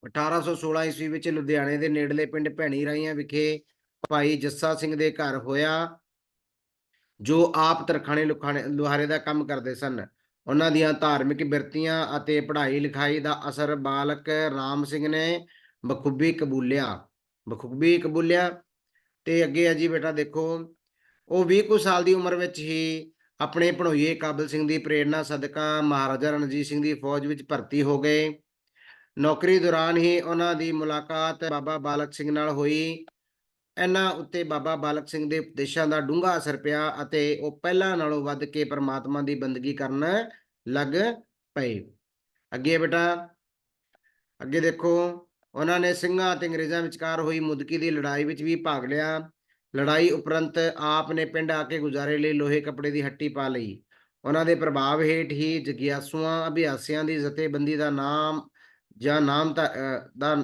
1816 ਈਸਵੀ ਵਿੱਚ ਲੁਧਿਆਣੇ ਦੇ ਨੇੜਲੇ ਪਿੰਡ ਭੈਣੀ ਰਾਈਆਂ ਵਿਖੇ ਭਾਈ ਜੱਸਾ ਸਿੰਘ ਦੇ ਘਰ ਹੋਇਆ, ਜੋ ਆਪ ਤਰਖਾਣੇ ਲੁਖਾਣੇ, ਲੁਹਾਰੇ ਦਾ ਕੰਮ ਕਰਦੇ ਸਨ। ਉਹਨਾਂ ਦੀਆਂ ਧਾਰਮਿਕ ਬਿਰਤੀਆਂ ਅਤੇ ਪੜ੍ਹਾਈ ਲਿਖਾਈ ਦਾ ਅਸਰ ਬਾਲਕ ਰਾਮ ਸਿੰਘ ਨੇ ਬਖੂਬੀ ਕਬੂਲਿਆ ਬਖੂਬੀ ਕਬੂਲਿਆ। ਤੇ ਅੱਗੇ ਆ ਜੀ ਬੇਟਾ ਦੇਖੋ, ਉਹ 20 ਕੁ ਸਾਲ ਦੀ ਉਮਰ ਵਿੱਚ ਹੀ ਆਪਣੇ ਭਣੋਈਏ ਕਾਬਲ ਸਿੰਘ ਦੀ ਪ੍ਰੇਰਣਾ ਸਦਕਾ ਮਹਾਰਾਜਾ ਰਣਜੀਤ ਸਿੰਘ ਦੀ ਫੌਜ ਵਿੱਚ ਭਰਤੀ ਹੋ ਗਏ। ਨੌਕਰੀ ਦੌਰਾਨ ਹੀ ਉਹਨਾਂ ਦੀ ਮੁਲਾਕਾਤ ਬਾਬਾ ਬਾਲਕ ਸਿੰਘ ਨਾਲ ਹੋਈ। ਇਹਨਾਂ ਉੱਤੇ ਬਾਬਾ ਬਾਲਕ ਸਿੰਘ ਦੇ ਉਪਦੇਸ਼ਾਂ ਦਾ ਡੂੰਘਾ ਅਸਰ ਪਿਆ ਅਤੇ ਉਹ ਪਹਿਲਾਂ ਨਾਲੋਂ ਵੱਧ ਕੇ ਪਰਮਾਤਮਾ ਦੀ ਬੰਦਗੀ ਕਰਨ ਲੱਗ ਪਏ। ਅੱਗੇ ਬੇਟਾ, ਅੱਗੇ ਦੇਖੋ, ਉਹਨਾਂ ਨੇ ਸਿੰਘਾਂ ਅਤੇ ਅੰਗਰੇਜ਼ਾਂ ਵਿਚਕਾਰ ਹੋਈ ਮੁਦਕੀ ਦੀ ਲੜਾਈ ਵਿੱਚ ਵੀ ਭਾਗ ਲਿਆ। ਲੜਾਈ ਉਪਰੰਤ ਆਪ ਨੇ ਪਿੰਡ ਆ ਕੇ ਗੁਜ਼ਾਰੇ ਲਈ ਲੋਹੇ ਕੱਪੜੇ ਦੀ ਹੱਟੀ ਪਾ ਲਈ। ਉਹਨਾਂ ਦੇ ਪ੍ਰਭਾਵ ਹੇਠ ਹੀ ਜਗਿਆਸੂਆਂ, ਅਭਿਆਸੀਆਂ ਦੀ ਜਥੇਬੰਦੀ ਦਾ ਨਾਮ ਜਾਂ ਨਾਮ ਦਾ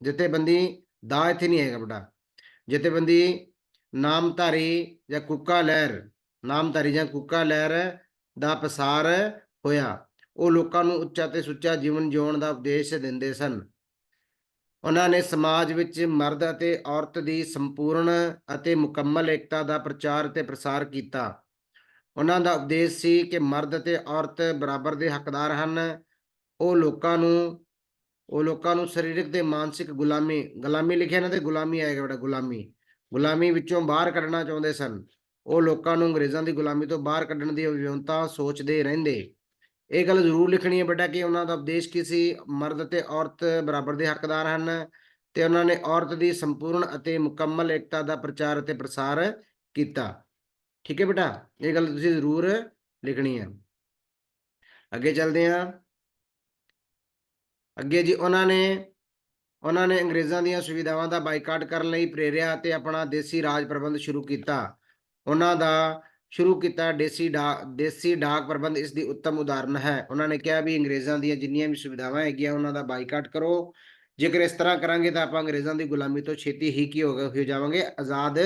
ਜਥੇਬੰਦੀ ਦਾ ਇੱਥੇ ਨਹੀਂ ਹੈਗਾ ਬੇਟਾ ਜਥੇਬੰਦੀ ਨਾਮਧਾਰੀ ਜਾਂ ਕੁੱਕਾ ਲਹਿਰ, ਨਾਮਧਾਰੀ ਜਾਂ ਕੁੱਕਾ ਲਹਿਰ ਦਾ ਪਸਾਰ ਹੋਇਆ। ਉਹ ਲੋਕਾਂ ਨੂੰ ਉੱਚਾ ਤੇ ਸੁੱਚਾ ਜੀਵਨ ਜਿਉਣ ਦਾ ਉਪਦੇਸ਼ ਦਿੰਦੇ ਸਨ। ਉਹਨਾਂ ਨੇ ਸਮਾਜ ਵਿੱਚ ਮਰਦ ਅਤੇ ਔਰਤ ਦੀ ਸੰਪੂਰਨ ਅਤੇ ਮੁਕੰਮਲ ਏਕਤਾ ਦਾ ਪ੍ਰਚਾਰ ਤੇ ਪ੍ਰਸਾਰ ਕੀਤਾ। ਉਹਨਾਂ ਦਾ ਉਪਦੇਸ਼ ਸੀ ਕਿ ਮਰਦ ਅਤੇ ਔਰਤ ਬਰਾਬਰ ਦੇ ਹੱਕਦਾਰ ਹਨ। ਉਹ ਲੋਕਾਂ ਨੂੰ, ਉਹ ਲੋਕਾਂ ਨੂੰ ਸਰੀਰਕ ਤੇ ਮਾਨਸਿਕ ਗੁਲਾਮੀ ਗੁਲਾਮੀ ਲਿਖਿਆ ਨਾ ਤੇ ਗੁਲਾਮੀ ਆਏਗਾ ਬੇਟਾ ਗੁਲਾਮੀ ਗੁਲਾਮੀ ਵਿੱਚੋਂ ਬਾਹਰ ਕੱਢਣਾ ਚਾਹੁੰਦੇ ਸਨ। ਉਹ ਲੋਕਾਂ ਨੂੰ ਅੰਗਰੇਜ਼ਾਂ ਦੀ ਗੁਲਾਮੀ ਤੋਂ ਬਾਹਰ ਕੱਢਣ ਦੀ ਵਿਉਂਤਾ ਸੋਚਦੇ ਰਹਿੰਦੇ। ਇਹ ਗੱਲ ਜ਼ਰੂਰ ਲਿਖਣੀ ਹੈ ਬੇਟਾ ਕਿ ਉਹਨਾਂ ਦਾ ਉਪਦੇਸ਼ ਕੀ ਸੀ? ਮਰਦ ਅਤੇ ਔਰਤ ਬਰਾਬਰ ਦੇ ਹੱਕਦਾਰ ਹਨ ਤੇ ਉਹਨਾਂ ਨੇ ਔਰਤ ਦੀ ਸੰਪੂਰਨ ਅਤੇ ਮੁਕੰਮਲ ਏਕਤਾ ਦਾ ਪ੍ਰਚਾਰ ਅਤੇ ਪ੍ਰਸਾਰ ਕੀਤਾ। ਠੀਕ ਹੈ ਬੇਟਾ, ਇਹ ਗੱਲ ਤੁਸੀਂ ਜ਼ਰੂਰ ਲਿਖਣੀ ਹੈ। ਅੱਗੇ ਚੱਲਦੇ ਹਾਂ। ਅੱਗੇ ਜੀ ਉਹਨਾਂ ਨੇ ਉਹਨਾਂ ਨੇ ਅੰਗਰੇਜ਼ਾਂ ਦੀਆਂ ਸੁਵਿਧਾਵਾਂ ਦਾ ਬਾਈਕਾਟ ਕਰਨ ਲਈ ਪ੍ਰੇਰਿਆ ਅਤੇ ਆਪਣਾ ਦੇਸੀ ਰਾਜ ਪ੍ਰਬੰਧ ਸ਼ੁਰੂ ਕੀਤਾ। ਉਹਨਾਂ ਦਾ ਸ਼ੁਰੂ ਕੀਤਾ ਦੇਸੀ ਡਾਕ ਦੇਸੀ ਡਾਕ ਪ੍ਰਬੰਧ ਇਸ ਦੀ ਉੱਤਮ ਉਦਾਹਰਨ ਹੈ। ਉਹਨਾਂ ਨੇ ਕਿਹਾ ਵੀ ਅੰਗਰੇਜ਼ਾਂ ਦੀਆਂ ਜਿੰਨੀਆਂ ਵੀ ਸੁਵਿਧਾਵਾਂ ਹੈਗੀਆਂ, ਉਹਨਾਂ ਦਾ ਬਾਈਕਾਟ ਕਰੋ। ਜੇਕਰ ਇਸ ਤਰ੍ਹਾਂ ਕਰਾਂਗੇ ਤਾਂ ਆਪਾਂ ਅੰਗਰੇਜ਼ਾਂ ਦੀ ਗੁਲਾਮੀ ਤੋਂ ਛੇਤੀ ਹੀ ਕੀ ਹੋ ਹੋ ਜਾਵਾਂਗੇ, ਆਜ਼ਾਦ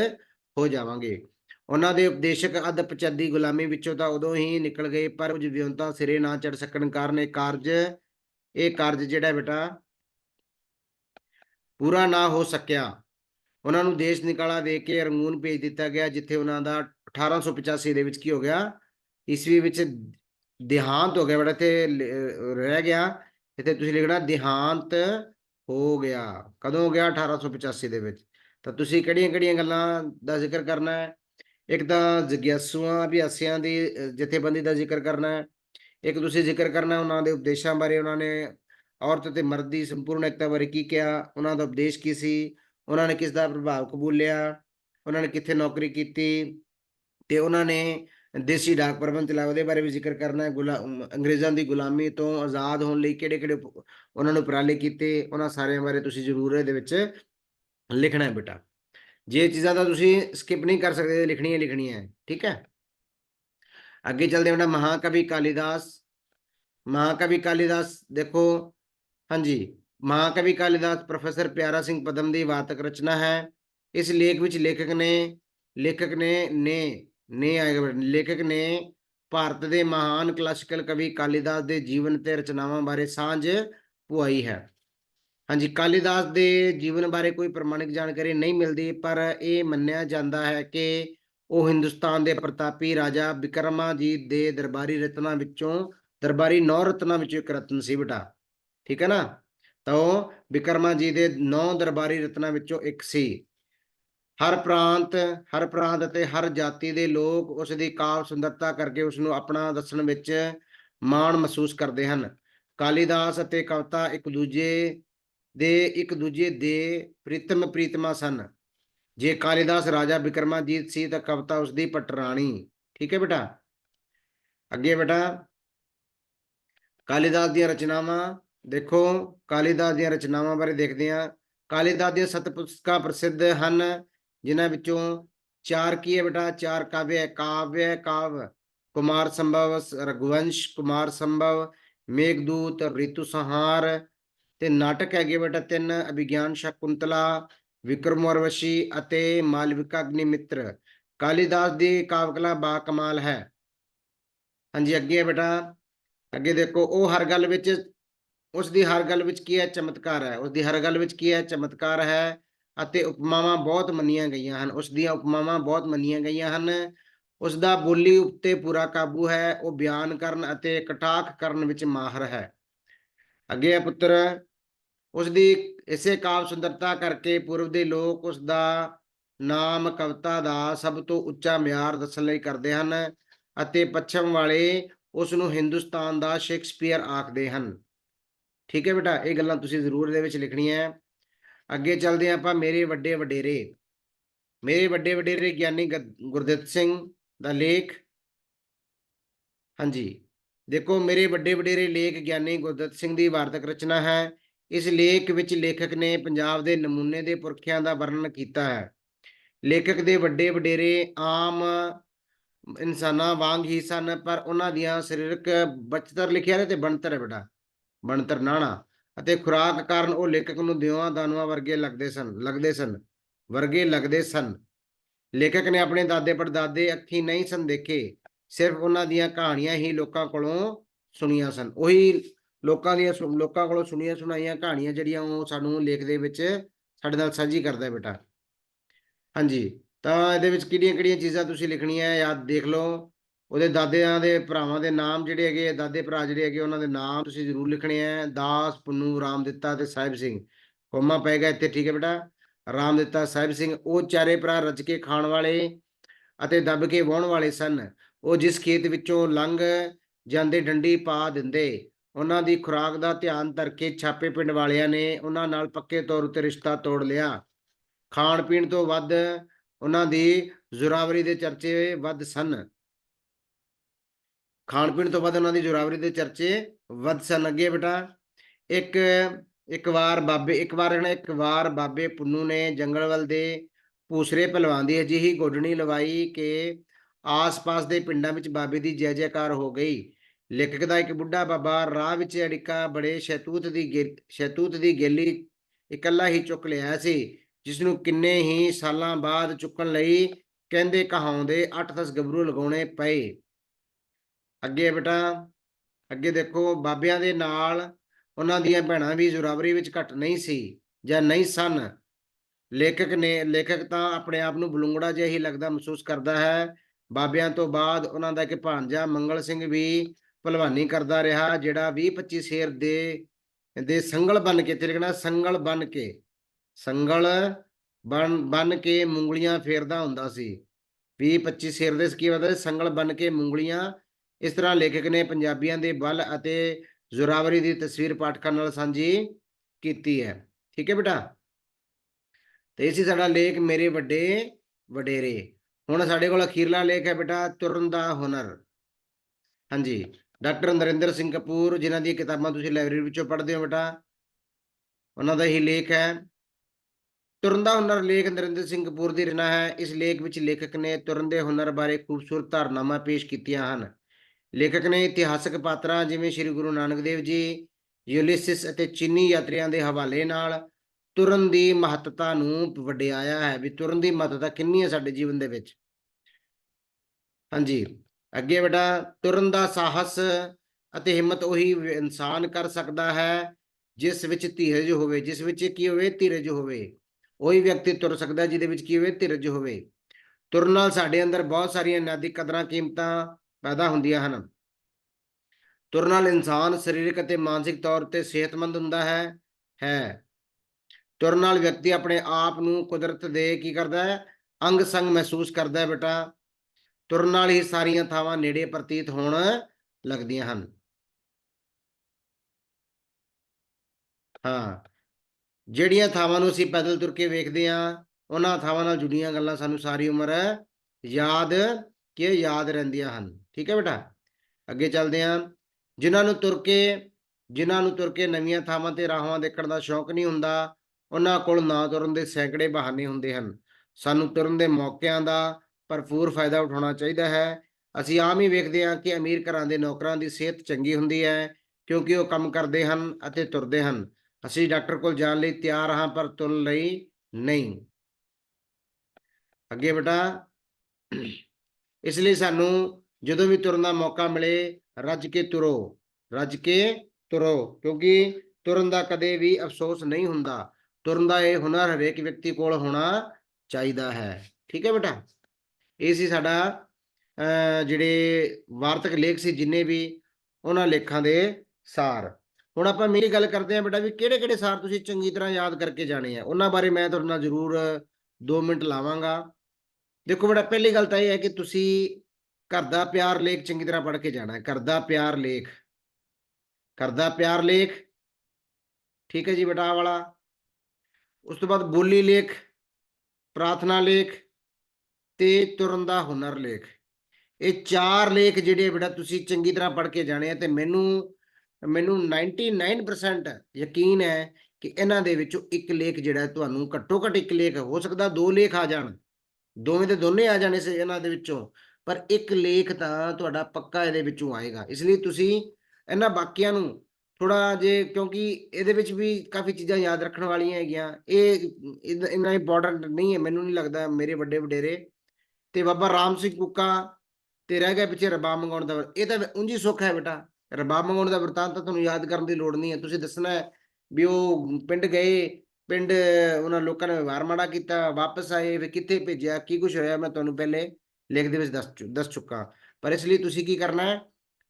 ਹੋ ਜਾਵਾਂਗੇ। ਉਹਨਾਂ ਦੇ ਉਪਦੇਸ਼ਕ ਅਧ ਪਚੱਦੀ ਗੁਲਾਮੀ ਵਿੱਚੋਂ ਤਾਂ ਉਦੋਂ ਹੀ ਨਿਕਲ ਗਏ, ਪਰ ਕੁਝ ਵਿਉਂਤਾਂ ਸਿਰੇ ਨਾ ਚੜ ਸਕਣ ਕਾਰਨ ਇਹ ਕਾਰਜ ਇਹ ਕਾਰਜ ਜਿਹੜਾ ਬੇਟਾ, ਪੂਰਾ ਨਾ ਹੋ ਸਕਿਆ। ਉਹਨਾਂ ਨੂੰ ਦੇਸ਼ ਨਿਕਾਲਾ ਦੇ ਕੇ ਰੰਗੂਨ ਭੇਜ ਦਿੱਤਾ ਗਿਆ, ਜਿੱਥੇ ਉਹਨਾਂ ਦਾ 1885 ਦੇ ਵਿੱਚ ਕੀ ਹੋ ਗਿਆ? ਈਸਵੀ ਵਿੱਚ ਦੇਹਾਂਤ ਹੋ ਗਿਆ, ਬੜਾ ਤੇ ਰਹਿ ਗਿਆ। ਇੱਥੇ ਤੁਸੀਂ ਲਿਖਣਾ, ਦੇਹਾਂਤ ਹੋ ਗਿਆ। ਕਦੋਂ ਹੋ ਗਿਆ? 1885 ਦੇ ਵਿੱਚ। ਤਾਂ ਤੁਸੀਂ ਕਿਹੜੀਆਂ ਕਿਹੜੀਆਂ ਗੱਲਾਂ ਦਾ ਜ਼ਿਕਰ ਕਰਨਾ ਹੈ? ਇੱਕ ਤਾਂ ਜਗਿਆਸੂਆਂ ਅਭਿਆਸੀਆਂ ਦੀ ਜਥੇਬੰਦੀ ਦਾ ਜ਼ਿਕਰ ਕਰਨਾ ਹੈ। ਇੱਕ ਤੁਸੀਂ ਜ਼ਿਕਰ ਕਰਨਾ ਉਹਨਾਂ ਦੇ ਉਪਦੇਸ਼ਾਂ ਬਾਰੇ। ਉਹਨਾਂ ਨੇ ਔਰਤ ਤੇ ਮਰਦ ਦੀ ਸੰਪੂਰਨ ਏਕਤਾ ਬਾਰੇ ਕੀ ਕਿਹਾ? ਉਹਨਾਂ ਦਾ ਉਪਦੇਸ਼ ਕੀ ਸੀ? ਉਹਨਾਂ ਨੇ ਕਿਸ ਦਾ ਪ੍ਰਭਾਵ ਕਬੂਲਿਆ, ਉਹਨਾਂ ਨੇ ਕਿੱਥੇ ਨੌਕਰੀ ਕੀਤੀ ਤੇ ਉਹਨਾਂ ਨੇ ਦੇਸੀ ਡਾਕ ਪ੍ਰਬੰਧ ਚਲਾਇਆ ਉਹਦੇ ਬਾਰੇ ਵੀ ਜ਼ਿਕਰ ਕਰਨਾ ਹੈ। ਗੁਲਾ ਅੰਗਰੇਜ਼ਾਂ ਦੀ ਗੁਲਾਮੀ ਤੋਂ ਆਜ਼ਾਦ ਹੋਣ ਲਈ ਕਿਹੜੇ ਕਿਹੜੇ ਉਹਨਾਂ ਨੂੰ ਉਪਰਾਲੇ ਕੀਤੇ, ਉਹਨਾਂ ਸਾਰਿਆਂ ਬਾਰੇ ਤੁਸੀਂ ਜ਼ਰੂਰ ਇਹਦੇ ਵਿੱਚ ਲਿਖਣਾ ਹੈ ਬੇਟਾ। ਜੇ ਚੀਜ਼ਾਂ ਦਾ ਤੁਸੀਂ ਸਕਿਪ ਨਹੀਂ ਕਰ ਸਕਦੇ, ਲਿਖਣੀਆਂ ਲਿਖਣੀਆਂ ਠੀਕ ਹੈ? ਅੱਗੇ ਚੱਲਦੇ ਹਾਂ ਬੇਟਾ, ਮਹਾਕਵੀ ਕਾਲੀਦਾਸ ਮਹਾਕਵੀ ਕਾਲੀਦਾਸ ਦੇਖੋ, ਹਾਂਜੀ। ਮਹਾਕਵੀ ਕਾਲੀਦਾਸ ਪ੍ਰੋਫੈਸਰ ਪਿਆਰਾ ਸਿੰਘ ਪਦਮ ਦੀ ਵਾਤਕ ਰਚਨਾ ਹੈ। ਇਸ ਲੇਖ ਵਿੱਚ ਲੇਖਕ ਨੇ ਲੇਖਕ ਨੇ ਨੇ ਨੇ ਆਏਗਾ ਲੇਖਕ ਨੇ ਭਾਰਤ ਦੇ ਮਹਾਨ ਕਲਾਸੀਕਲ ਕਵੀ ਕਾਲੀਦਾਸ ਦੇ ਜੀਵਨ ਤੇ ਰਚਨਾਵਾਂ ਬਾਰੇ ਸਾਂਝ ਪੁਆਈ ਹੈ। ਹਾਂਜੀ, ਕਾਲੀਦਾਸ ਦੇ ਜੀਵਨ ਬਾਰੇ ਕੋਈ ਪ੍ਰਮਾਣਿਕ ਜਾਣਕਾਰੀ ਨਹੀਂ ਮਿਲਦੀ, ਪਰ ਇਹ ਮੰਨਿਆ ਜਾਂਦਾ ਹੈ ਕਿ ਉਹ ਹਿੰਦੁਸਤਾਨ ਦੇ ਪ੍ਰਤਾਪੀ ਰਾਜਾ ਬਿਕਰਮਾਜੀਤ ਦੇ ਦਰਬਾਰੀ ਰਤਨਾਂ ਵਿੱਚੋਂ, ਦਰਬਾਰੀ ਨੌ ਰਤਨਾਂ ਵਿੱਚੋਂ ਇੱਕ ਰਤਨ ਸੀ ਬਟਾ। ਠੀਕ ਹੈ ਨਾ? ਤਾਂ ਉਹ ਬਿਕਰਮਾਜੀਤ ਦੇ ਨੌ ਦਰਬਾਰੀ ਰਤਨਾਂ ਵਿੱਚੋਂ ਇੱਕ ਸੀ। ਹਰ ਪ੍ਰਾਂਤ ਹਰ ਪ੍ਰਾਂਤ ਅਤੇ ਹਰ ਜਾਤੀ ਦੇ ਲੋਕ ਉਸ ਦੀ ਕਾਵ ਸੁੰਦਰਤਾ ਕਰਕੇ ਉਸ ਨੂੰ ਆਪਣਾ ਦੱਸਣ ਵਿੱਚ ਮਾਣ ਮਹਿਸੂਸ ਕਰਦੇ ਹਨ। ਕਾਲੀਦਾਸ ਅਤੇ ਕਵਿਤਾ ਇੱਕ ਦੂਜੇ ਦੇ, ਇੱਕ ਦੂਜੇ ਦੇ ਪ੍ਰੀਤਮ ਪ੍ਰੀਤਮਾ ਸਨ। ਜੇ ਕਾਲੀਦਾਸ ਰਾਜਾ ਬਿਕਰਮਾਜੀਤ ਸੀ ਤਾਂ ਕਵਿਤਾ ਉਸ ਦੀ ਪਟਰਾਣੀ। ਠੀਕ ਹੈ ਬੇਟਾ? ਅੱਗੇ ਬੇਟਾ, ਕਾਲੀਦਾਸ ਦੀਆਂ ਰਚਨਾਵਾਂ ਦੇਖੋ, ਕਾਲੀਦਾਸ ਦੀਆਂ ਰਚਨਾਵਾਂ ਬਾਰੇ ਦੇਖਦੇ ਹਾਂ। ਕਾਲੀਦਾਸ ਦੀਆਂ ਸੱਤ ਪੁਸਤਕਾਂ ਪ੍ਰਸਿੱਧ ਹਨ, ਜਿਨ੍ਹਾਂ ਵਿੱਚੋਂ ਚਾਰ ਕੀ ਹੈ ਬੇਟਾ? ਚਾਰ ਕਾਵਿ ਹੈ। ਕਾਵਿ ਹੈ ਕਾਵ। ਕੁਮਾਰ ਸੰਭਵ ਸ- ਰਘੁਵੰਸ਼ ਕੁਮਾਰ ਸੰਭਵ, ਮੇਘਦੂਤ ਰਿਤੂ ਸੰਹਾਰ ਤੇ ਨਾਟਕ ਹੈਗੇ ਬੇਟਾ ਤਿੰਨ, ਅਭਿਗਿਆਨ ਸ਼ਕੁੰਤਲਾ ਵਿਕਰਮੋਰਵਸ਼ੀ ਅਤੇ ਮਾਲਵਿਕਾ ਅਗਨੀ ਮਿੱਤਰ ਕਾਲੀਦਾਸ ਦੀ ਕਾਵਿ ਕਲਾ ਬਾ ਕਮਾਲ ਹੈ। ਹਾਂਜੀ, ਅੱਗੇ ਹੈ ਬੇਟਾ। ਅੱਗੇ ਦੇਖੋ, ਉਹ ਹਰ ਗੱਲ ਵਿੱਚ ਉਸ ਦੀ ਹਰ ਗੱਲ ਵਿੱਚ ਕੀ ਹੈ? ਚਮਤਕਾਰ ਹੈ। ਉਸ ਦੀ ਹਰ ਗੱਲ ਵਿੱਚ ਕੀ ਹੈ? ਚਮਤਕਾਰ ਹੈ ਅਤੇ ਉਪਮਾਵਾਂ ਬਹੁਤ ਮੰਨੀਆਂ ਗਈਆਂ ਹਨ। ਉਸ ਦੀਆਂ ਉਪਮਾਵਾਂ ਬਹੁਤ ਮੰਨੀਆਂ ਗਈਆਂ ਹਨ। ਉਸ ਦਾ ਬੋਲੀ ਉੱਤੇ ਪੂਰਾ ਕਾਬੂ ਹੈ। ਉਹ ਬਿਆਨ ਕਰਨ ਅਤੇ ਕਟਾਕ ਕਰਨ ਵਿੱਚ ਮਾਹਰ ਹੈ। ਅੱਗੇ ਹੈ ਪੁੱਤਰ ਉਸ ਦੀ ਇਸੇ ਕਾਵ ਸੁੰਦਰਤਾ ਕਰਕੇ ਪੂਰਬ ਦੇ ਲੋਕ ਉਸ ਦਾ ਨਾਮ ਕਵਿਤਾ ਦਾ ਸਭ ਤੋਂ ਉੱਚਾ ਮਿਆਰ ਦੱਸਣ ਲਈ ਕਰਦੇ ਹਨ ਅਤੇ ਪੱਛਮ ਵਾਲੇ ਉਸ ਨੂੰ ਹਿੰਦੁਸਤਾਨ ਦਾ ਸ਼ੇਕਸਪੀਅਰ ਆਖਦੇ ਹਨ। ਠੀਕ ਹੈ ਬੇਟਾ, ਇਹ ਗੱਲਾਂ ਤੁਸੀਂ ਜ਼ਰੂਰ ਇਹਦੇ ਵਿੱਚ ਲਿਖਣੀਆਂ ਹੈ। ਅੱਗੇ ਚੱਲਦੇ ਹਾਂ ਆਪਾਂ ਮੇਰੇ ਵੱਡੇ ਵਡੇਰੇ। ਮੇਰੇ ਵੱਡੇ ਵਡੇਰੇ ਗਿਆਨੀ ਗ- ਗੁਰਦਿੱਤ ਸਿੰਘ ਦਾ ਲੇਖ। ਹਾਂਜੀ, ਦੇਖੋ ਮੇਰੇ ਵੱਡੇ ਵਡੇਰੇ ਲੇਖ ਗਿਆਨੀ ਗੁਰਦਿੱਤ ਸਿੰਘ ਦੀ ਵਾਰਤਕ ਰਚਨਾ ਹੈ। ਇਸ ਲੇਖ ਵਿੱਚ ਲੇਖਕ ਨੇ ਪੰਜਾਬ ਦੇ ਨਮੂਨੇ ਦੇ ਪੁਰਖਿਆਂ ਦਾ ਵਰਣਨ ਕੀਤਾ ਹੈ। ਲੇਖਕ ਦੇ ਵੱਡੇ ਵਡੇਰੇ ਆਮ ਇਨਸਾਨਾਂ ਵਾਂਗ ਹੀ ਸਨ, ਪਰ ਉਹਨਾਂ ਦੀਆਂ ਸਰੀਰਕ ਬਚਤਰ ਲਿਖਿਆ ਰਹੇ ਤੇ ਬਣਤਰ ਹੈ ਬੇਟਾ। ਬਣਤਰ ਨਾਣਾ ਅਤੇ ਖੁਰਾਕ ਕਾਰਨ ਉਹ ਲੇਖਕ ਨੂੰ ਦਿਵਾਂ ਦਾਨਵਾਂ ਵਰਗੇ ਲੱਗਦੇ ਸਨ ਲੱਗਦੇ ਸਨ, ਵਰਗੇ ਲੱਗਦੇ ਸਨ। ਲੇਖਕ ਨੇ ਆਪਣੇ ਦਾਦੇ ਪੜਦਾਦੇ ਅੱਖੀ ਨਹੀਂ ਸਨ ਦੇਖੇ, ਸਿਰਫ ਉਹਨਾਂ ਦੀਆਂ ਕਹਾਣੀਆਂ ਹੀ ਲੋਕਾਂ ਕੋਲੋਂ ਸੁਣੀਆਂ ਸਨ। ਉਹੀ ਲੋਕਾਂ ਦੀਆਂ ਸੁ- ਲੋਕਾਂ ਕੋਲੋਂ ਸੁਣੀਆਂ ਸੁਣਾਈਆਂ ਕਹਾਣੀਆਂ ਜਿਹੜੀਆਂ ਉਹ ਸਾਨੂੰ ਲੇਖ ਦੇ ਵਿੱਚ ਸਾਡੇ ਨਾਲ ਸਾਂਝੀ ਕਰਦਾ ਬੇਟਾ। ਹਾਂਜੀ, ਤਾਂ ਇਹਦੇ ਵਿੱਚ ਕਿਹੜੀਆਂ ਕਿਹੜੀਆਂ ਚੀਜ਼ਾਂ ਤੁਸੀਂ ਲਿਖਣੀਆਂ ਹੈ, ਯਾਦ ਦੇਖ ਲਓ। ਉਹਦੇ ਦਾਦਿਆਂ ਦੇ ਭਰਾਵਾਂ ਦੇ ਨਾਮ ਜਿਹੜੇ ਹੈਗੇ ਆ, ਦਾਦੇ ਭਰਾ ਜਿਹੜੇ ਹੈਗੇ ਉਹਨਾਂ ਦੇ ਨਾਮ ਤੁਸੀਂ ਜ਼ਰੂਰ ਲਿਖਣੇ ਹੈ ਦਾਸ ਪੁੰਨੂ ਰਾਮ ਦਿੱਤਾ ਤੇ ਸਾਹਿਬ ਸਿੰਘ। ਕੋਮਾ ਪਏਗਾ ਇੱਥੇ ਠੀਕ ਹੈ ਬੇਟਾ? ਰਾਮ ਦਿੱਤਾ ਸਾਹਿਬ ਸਿੰਘ ਉਹ ਚਾਰੇ ਭਰਾ ਰਚ ਕੇ ਖਾਣ ਵਾਲੇ ਅਤੇ ਦੱਬ ਕੇ ਵਾਹੁਣ ਵਾਲੇ ਸਨ। ਉਹ ਜਿਸ ਖੇਤ ਵਿੱਚੋਂ ਲੰਘ ਜਾਂਦੇ ਡੰਡੀ ਪਾ ਦਿੰਦੇ। ਉਹਨਾਂ ਦੀ ਖੁਰਾਕ ਦਾ ਧਿਆਨ ਧਰ ਕੇ ਛਾਪੇ ਪਿੰਡ ਵਾਲਿਆਂ ਨੇ ਉਹਨਾਂ ਨਾਲ ਪੱਕੇ ਤੌਰ ਉੱਤੇ ਰਿਸ਼ਤਾ ਤੋੜ ਲਿਆ। ਖਾਣ ਪੀਣ ਤੋਂ ਵੱਧ ਉਹਨਾਂ ਦੀ ਜ਼ੁਰਾਵਰੀ ਦੇ ਚਰਚੇ ਵੱਧ ਸਨ। ਖਾਣ ਪੀਣ ਤੋਂ ਬਾਅਦ ਉਹਨਾਂ ਦੀ ਜ਼ੁਰਾਵਰੀ ਦੇ ਚਰਚੇ ਵੱਧ ਸਨ। ਅੱਗੇ ਬੇਟਾ, ਇੱਕ ਇੱਕ ਵਾਰ ਬਾਬੇ, ਇੱਕ ਵਾਰ ਨਾ ਇੱਕ ਵਾਰ ਬਾਬੇ ਪੁੰਨੂ ਨੇ ਜੰਗਲ ਵੱਲ ਦੇ ਭੂਸਰੇ ਪਹਿਲਵਾਨ ਦੀ ਅਜਿਹੀ ਗੋਡਣੀ ਲਵਾਈ ਕਿ ਆਸ-ਪਾਸ ਦੇ ਪਿੰਡਾਂ ਵਿੱਚ ਬਾਬੇ ਦੀ ਜੈ ਜੈਕਾਰ ਹੋ ਗਈ। ਲੇਖਕ ਦਾ ਇੱਕ ਬੁੱਢਾ ਬਾਬਾ ਰਾਹ ਵਿੱਚ ਅੜਿਕਾ ਬੜੇ ਸ਼ੈਤੂਤ ਦੀ ਗੇ- ਸ਼ੈਤੂਤ ਦੀ ਗੇਲੀ ਇਕੱਲਾ ਹੀ ਚੁੱਕ ਲਿਆ ਸੀ ਜਿਸ ਨੂੰ ਕਿੰਨੇ ਹੀ ਸਾਲਾਂ ਬਾਅਦ ਚੁੱਕਣ ਲਈ ਕਹਿੰਦੇ ਕਹਾਉਂਦੇ 8-10 ਗੱਭਰੂ ਲਗਾਉਣੇ ਪਏ। ਅੱਗੇ ਬੇਟਾ, ਅੱਗੇ ਦੇਖੋ, ਬਾਬਿਆਂ ਦੇ ਨਾਲ ਉਹਨਾਂ ਦੀਆਂ ਭੈਣਾਂ ਵੀ ਜ਼ੁਰਾਵਰੀ ਵਿੱਚ ਘੱਟ ਨਹੀਂ ਸੀ ਜਾਂ ਨਹੀਂ ਸਨ। ਲੇਖਕ ਨੇ, ਲੇਖਕ ਤਾਂ ਆਪਣੇ ਆਪ ਨੂੰ ਬਲੂੰਗੜਾ ਜਿਹਾ ਹੀ ਲੱਗਦਾ ਮਹਿਸੂਸ ਕਰਦਾ ਹੈ। ਬਾਬਿਆਂ ਤੋਂ ਬਾਅਦ ਉਹਨਾਂ ਦਾ ਇੱਕ ਭਾਂਜਾ ਮੰਗਲ ਸਿੰਘ ਵੀ ਭਲਵਾਨੀ ਕਰਦਾ ਰਿਹਾ, ਜਿਹੜਾ 20-25 ਸ਼ੇਰ ਦੇ ਦੇ ਸੰਗਲ ਬਨ ਕੇ ਤੇ ਲਿਖਣਾ ਸੰਗਲ ਬਨ ਕੇ, ਸੰਗਲ ਬਨ ਬਨ ਕੇ ਮੁੰਗਲੀਆਂ ਫੇਰਦਾ ਹੁੰਦਾ ਸੀ। 20-25 ਸ਼ੇਰ ਦੇ ਕੀ ਮਤਲਬ ਸੰਗਲ ਬਨ ਕੇ ਮੁੰਗਲੀਆਂ ਇਸ ਤਰ੍ਹਾਂ ਲੇਖਕ ਨੇ ਪੰਜਾਬੀਆਂ ਦੇ ਬਲ ਅਤੇ ਜ਼ੋਰਾਵਰੀ ਦੀ ਤਸਵੀਰ ਪਾਠਕਾਂ ਨਾਲ ਸਾਂਝੀ ਕੀਤੀ ਹੈ। ਠੀਕ ਹੈ ਬੇਟਾ? ਤੇ ਇਹ ਸਾਡਾ ਲੇਖ ਮੇਰੇ ਵੱਡੇ ਵਡੇਰੇ। ਹੁਣ ਸਾਡੇ ਕੋਲ ਅਖੀਰਲਾ ਲੇਖ ਹੈ ਬੇਟਾ, ਤੁਰਨ ਦਾ ਹੁਨਰ। ਹਾਂਜੀ, ਡਾਕਟਰ ਨਰਿੰਦਰ ਸਿੰਘ ਕਪੂਰ, ਜਿਨ੍ਹਾਂ ਦੀਆਂ ਕਿਤਾਬਾਂ ਤੁਸੀਂ ਲਾਇਬ੍ਰੇਰੀ ਵਿੱਚੋਂ ਪੜ੍ਹਦੇ ਹੋ ਬੇਟਾ, ਉਹਨਾਂ ਦਾ ਹੀ ਲੇਖ ਹੈ। ਤੁਰਨ ਦਾ ਹੁਨਰ ਲੇਖ ਨਰਿੰਦਰ ਸਿੰਘ ਕਪੂਰ ਦੀ ਰਚਨਾ ਹੈ। ਇਸ ਲੇਖ ਵਿੱਚ ਲੇਖਕ ਨੇ ਤੁਰਨ ਦੇ ਹੁਨਰ ਬਾਰੇ ਖੂਬਸੂਰਤ ਧਾਰਨਾਵਾਂ ਪੇਸ਼ ਕੀਤੀਆਂ ਹਨ। ਲੇਖਕ ਨੇ ਇਤਿਹਾਸਕ ਪਾਤਰਾਂ ਜਿਵੇਂ ਸ੍ਰੀ ਗੁਰੂ ਨਾਨਕ ਦੇਵ ਜੀ, ਯੂਲਿਸਿਸ ਅਤੇ ਚੀਨੀ ਯਾਤਰੀਆਂ ਦੇ ਹਵਾਲੇ ਨਾਲ ਤੁਰਨ ਦੀ ਮਹੱਤਤਾ ਨੂੰ ਵਡਿਆਇਆ ਹੈ ਵੀ ਤੁਰਨ ਦੀ ਮਹੱਤਤਾ ਕਿੰਨੀ ਹੈ ਸਾਡੇ ਜੀਵਨ ਦੇ ਵਿੱਚ। ਹਾਂਜੀ, ਅੱਗੇ ਬੇਟਾ, ਤੁਰਨ ਦਾ ਸਾਹਸ ਅਤੇ ਹਿੰਮਤ ਉਹੀ ਇਨਸਾਨ ਕਰ ਸਕਦਾ ਹੈ ਜਿਸ ਵਿੱਚ ਧੀਰਜ ਹੋਵੇ, ਜਿਸ ਵਿੱਚ ਕੀ ਹੋਵੇ, ਧੀਰਜ ਹੋਵੇ। ਉਹੀ ਵਿਅਕਤੀ ਤੁਰ ਸਕਦਾ ਜਿਹਦੇ ਵਿੱਚ ਕੀ ਹੋਵੇ, ਧੀਰਜ ਹੋਵੇ। ਤੁਰਨ ਨਾਲ ਸਾਡੇ ਅੰਦਰ ਬਹੁਤ ਸਾਰੀਆਂ ਨੈਤਿਕ ਕਦਰਾਂ, ਕੀਮਤਾਂ ਪੈਦਾ ਹੁੰਦੀਆਂ ਹਨ। ਤੁਰਨ ਨਾਲ ਇਨਸਾਨ ਸਰੀਰਕ ਅਤੇ ਮਾਨਸਿਕ ਤੌਰ ਤੇ ਸਿਹਤਮੰਦ ਹੁੰਦਾ ਹੈ ਹੈ। ਤੁਰਨ ਨਾਲ ਵਿਅਕਤੀ ਆਪਣੇ ਆਪ ਨੂੰ ਕੁਦਰਤ ਦੇ ਕੀ ਕਰਦਾ ਹੈ? ਅੰਗ ਸੰਗ ਮਹਿਸੂਸ ਕਰਦਾ ਹੈ ਬੇਟਾ। ਤੁਰਨ ਨਾਲ ਹੀ ਸਾਰੀਆਂ ਥਾਵਾਂ ਨੇੜੇ ਪ੍ਰਤੀਤ ਹੋਣ ਲੱਗਦੀਆਂ ਹਨ। ਹਾਂ, ਜਿਹੜੀਆਂ ਥਾਵਾਂ ਨੂੰ ਅਸੀਂ ਪੈਦਲ ਤੁਰ ਕੇ ਵੇਖਦੇ ਹਾਂ, ਉਹਨਾਂ ਥਾਵਾਂ ਨਾਲ ਜੁੜੀਆਂ ਗੱਲਾਂ ਸਾਨੂੰ ਸਾਰੀ ਉਮਰ ਯਾਦ ਕਿ ਯਾਦ ਰਹਿੰਦੀਆਂ ਹਨ। ਠੀਕ ਹੈ ਬੇਟਾ? ਅੱਗੇ ਚੱਲਦੇ ਹਾਂ। ਜਿਨ੍ਹਾਂ ਨੂੰ ਤੁਰ ਕੇ, ਜਿਨ੍ਹਾਂ ਨੂੰ ਤੁਰ ਕੇ ਨਵੀਆਂ ਥਾਵਾਂ ਤੇ ਰਾਹਾਂ ਦੇਖਣ ਦਾ ਸ਼ੌਕ ਨਹੀਂ ਹੁੰਦਾ, ਉਹਨਾਂ ਕੋਲ ਨਾ ਤੁਰਨ ਦੇ ਸੈਂਕੜੇ ਬਹਾਨੇ ਹੁੰਦੇ ਹਨ। ਸਾਨੂੰ ਤੁਰਨ ਦੇ ਮੌਕਿਆਂ ਦਾ ਭਰਪੂਰ ਫਾਇਦਾ ਉਠਾਉਣਾ ਚਾਹੀਦਾ ਹੈ। ਅਸੀਂ ਆਮ ਹੀ ਵੇਖਦੇ ਹਾਂ ਕਿ ਅਮੀਰ ਘਰਾਂ ਦੇ ਨੌਕਰਾਂ ਦੀ ਸਿਹਤ ਚੰਗੀ ਹੁੰਦੀ ਹੈ, ਕਿਉਂਕਿ ਉਹ ਕੰਮ ਕਰਦੇ ਹਨ ਅਤੇ ਤੁਰਦੇ ਹਨ। ਅਸੀਂ ਡਾਕਟਰ ਕੋਲ ਜਾਣ ਲਈ ਤਿਆਰ ਹਾਂ, ਪਰ ਤੁਰਨ ਲਈ ਨਹੀਂ। ਅੱਗੇ ਬੇਟਾ, ਇਸ ਲਈ ਸਾਨੂੰ ਜਦੋਂ ਵੀ ਤੁਰਨ ਦਾ ਮੌਕਾ ਮਿਲੇ ਰੱਜ ਕੇ ਤੁਰੋ ਰੱਜ ਕੇ ਤੁਰੋ ਕਿਉਂਕਿ ਤੁਰਨ ਦਾ ਕਦੇ ਵੀ ਅਫਸੋਸ ਨਹੀਂ ਹੁੰਦਾ। ਤੁਰਨ ਦਾ ਇਹ ਹੁਨਰ ਹਰੇਕ ਵਿਅਕਤੀ ਕੋਲ ਹੋਣਾ ਚਾਹੀਦਾ ਹੈ। ਠੀਕ ਹੈ ਬੇਟਾ? ਇਹ ਸੀ ਸਾਡਾ ਅਹ, ਜਿਹੜੇ ਵਾਰਤਕ ਲੇਖ ਸੀ ਜਿੰਨੇ ਵੀ ਉਹਨਾਂ ਲੇਖਾਂ ਦੇ ਸਾਰ। ਹੁਣ ਆਪਾਂ ਮੇਰੀ ਗੱਲ ਕਰਦੇ ਹਾਂ ਬੇਟਾ ਵੀ ਕਿਹੜੇ ਕਿਹੜੇ ਸਾਰ ਤੁਸੀਂ ਚੰਗੀ ਤਰ੍ਹਾਂ ਯਾਦ ਕਰਕੇ ਜਾਣੇ ਆ? ਉਹਨਾਂ ਬਾਰੇ ਮੈਂ ਤੁਹਾਡੇ ਨਾਲ ਜ਼ਰੂਰ 2 ਮਿੰਟ ਲਾਵਾਂਗਾ। ਦੇਖੋ ਬੇਟਾ ਪਹਿਲੀ ਗੱਲ ਤਾਂ ਇਹ ਹੈ ਕਿ ਤੁਸੀਂ ਘਰ ਦਾ ਪਿਆਰ ਲੇਖ ਚੰਗੀ ਤਰ੍ਹਾਂ ਪੜ੍ਹ ਕੇ ਜਾਣਾ ਹੈ। ਘਰ ਦਾ ਪਿਆਰ ਲੇਖ। ਘਰ ਦਾ ਪਿਆਰ ਲੇਖ। ਠੀਕ ਹੈ ਜੀ ਬੇਟਾ ਵਾਲਾ। ਉਸ ਤੋਂ ਬਾਅਦ ਬੋਲੀ ਲੇਖ, ਪ੍ਰਾਰਥਨਾ ਲੇਖ ਤੇ ਤੁਰਨ ਦਾ ਹੁਨਰ ਲੇਖ। ਇਹ ਚਾਰ ਲੇਖ ਜਿਹੜੇ ਬੇਟਾ ਤੁਸੀਂ ਚੰਗੀ ਤਰ੍ਹਾਂ ਪੜ੍ਹ ਕੇ ਜਾਣੇ ਆ ਤੇ ਮੈਨੂੰ ਮੈਨੂੰ 99% ਯਕੀਨ ਹੈ ਕਿ ਇਹਨਾਂ ਦੇ ਵਿੱਚੋਂ ਇੱਕ ਲੇਖ ਜਿਹੜਾ ਤੁਹਾਨੂੰ ਘੱਟੋ ਘੱਟ ਇੱਕ ਲੇਖ ਹੋ ਸਕਦਾ, ਦੋ ਲੇਖ ਆ ਜਾਣ। ਦੋਵੇਂ ਦੇ ਦੋਨੇ ਆ ਜਾਣੇ ਸੀ ਇਹਨਾਂ ਦੇ ਵਿੱਚੋਂ। ਪਰ ਇੱਕ ਲੇਖ ਤਾਂ ਤੁਹਾਡਾ ਪੱਕਾ ਇਹਦੇ ਵਿੱਚੋਂ ਆਏਗਾ। ਇਸ ਲਈ ਤੁਸੀਂ ਇਹਨਾਂ ਬਾਕੀਆਂ ਨੂੰ ਥੋੜਾ ਜੇ ਕਿਉਂਕਿ ਇਹਦੇ ਵਿੱਚ ਵੀ ਕਾਫੀ ਚੀਜ਼ਾਂ ਯਾਦ ਰੱਖਣ ਵਾਲੀਆਂ ਹੈਗੀਆਂ। ਇਹ ਇੰਨਾ- ਇੰਪੋਰਟੈਂਟ ਨਹੀਂ ਹੈ। ਮੈਨੂੰ ਨਹੀਂ ਲੱਗਦਾ ਮੇਰੇ ਵੱਡੇ ਵਡੇਰੇ ਤੇ ਬਾਬਾ ਰਾਮ ਸਿੰਘ ਕੁੱਕਾ ਤੇ ਰਹਿ ਗਿਆ ਪਿੱਛੇ ਰਬਾਬ ਮੰਗਾਉਣ ਦਾ ਇਹ ਤਾਂ ਉਂਝੀ ਸੁੱਖ ਹੈ ਬੇਟਾ। ਰਬਾਬ ਮੰਗਾਉਣ ਦਾ ਵਰਤਾਂਤ ਤਾਂ ਤੁਹਾਨੂੰ ਯਾਦ ਕਰਨ ਦੀ ਲੋੜ ਨਹੀਂ ਹੈ। ਤੁਸੀਂ ਦੱਸਣਾ ਹੈ ਵੀ ਉਹ ਪਿੰਡ ਗਏ, ਪਿੰਡ ਉਹਨਾਂ ਲੋਕਾਂ ਨੇ ਵਿਵਹਾਰ ਮਾੜਾ ਕੀਤਾ, ਵਾਪਸ ਆਏ, ਵੀ ਕਿੱਥੇ ਭੇਜਿਆ, ਕੀ ਕੁਝ ਹੋਇਆ, ਮੈਂ ਤੁਹਾਨੂੰ ਪਹਿਲੇ ਲੇਖ ਦੇ ਵਿੱਚ ਦੱਸ ਚੁ- ਦੱਸ ਚੁੱਕਾ। ਪਰ ਇਸ ਲਈ ਤੁਸੀਂ ਕੀ ਕਰਨਾ ਹੈ?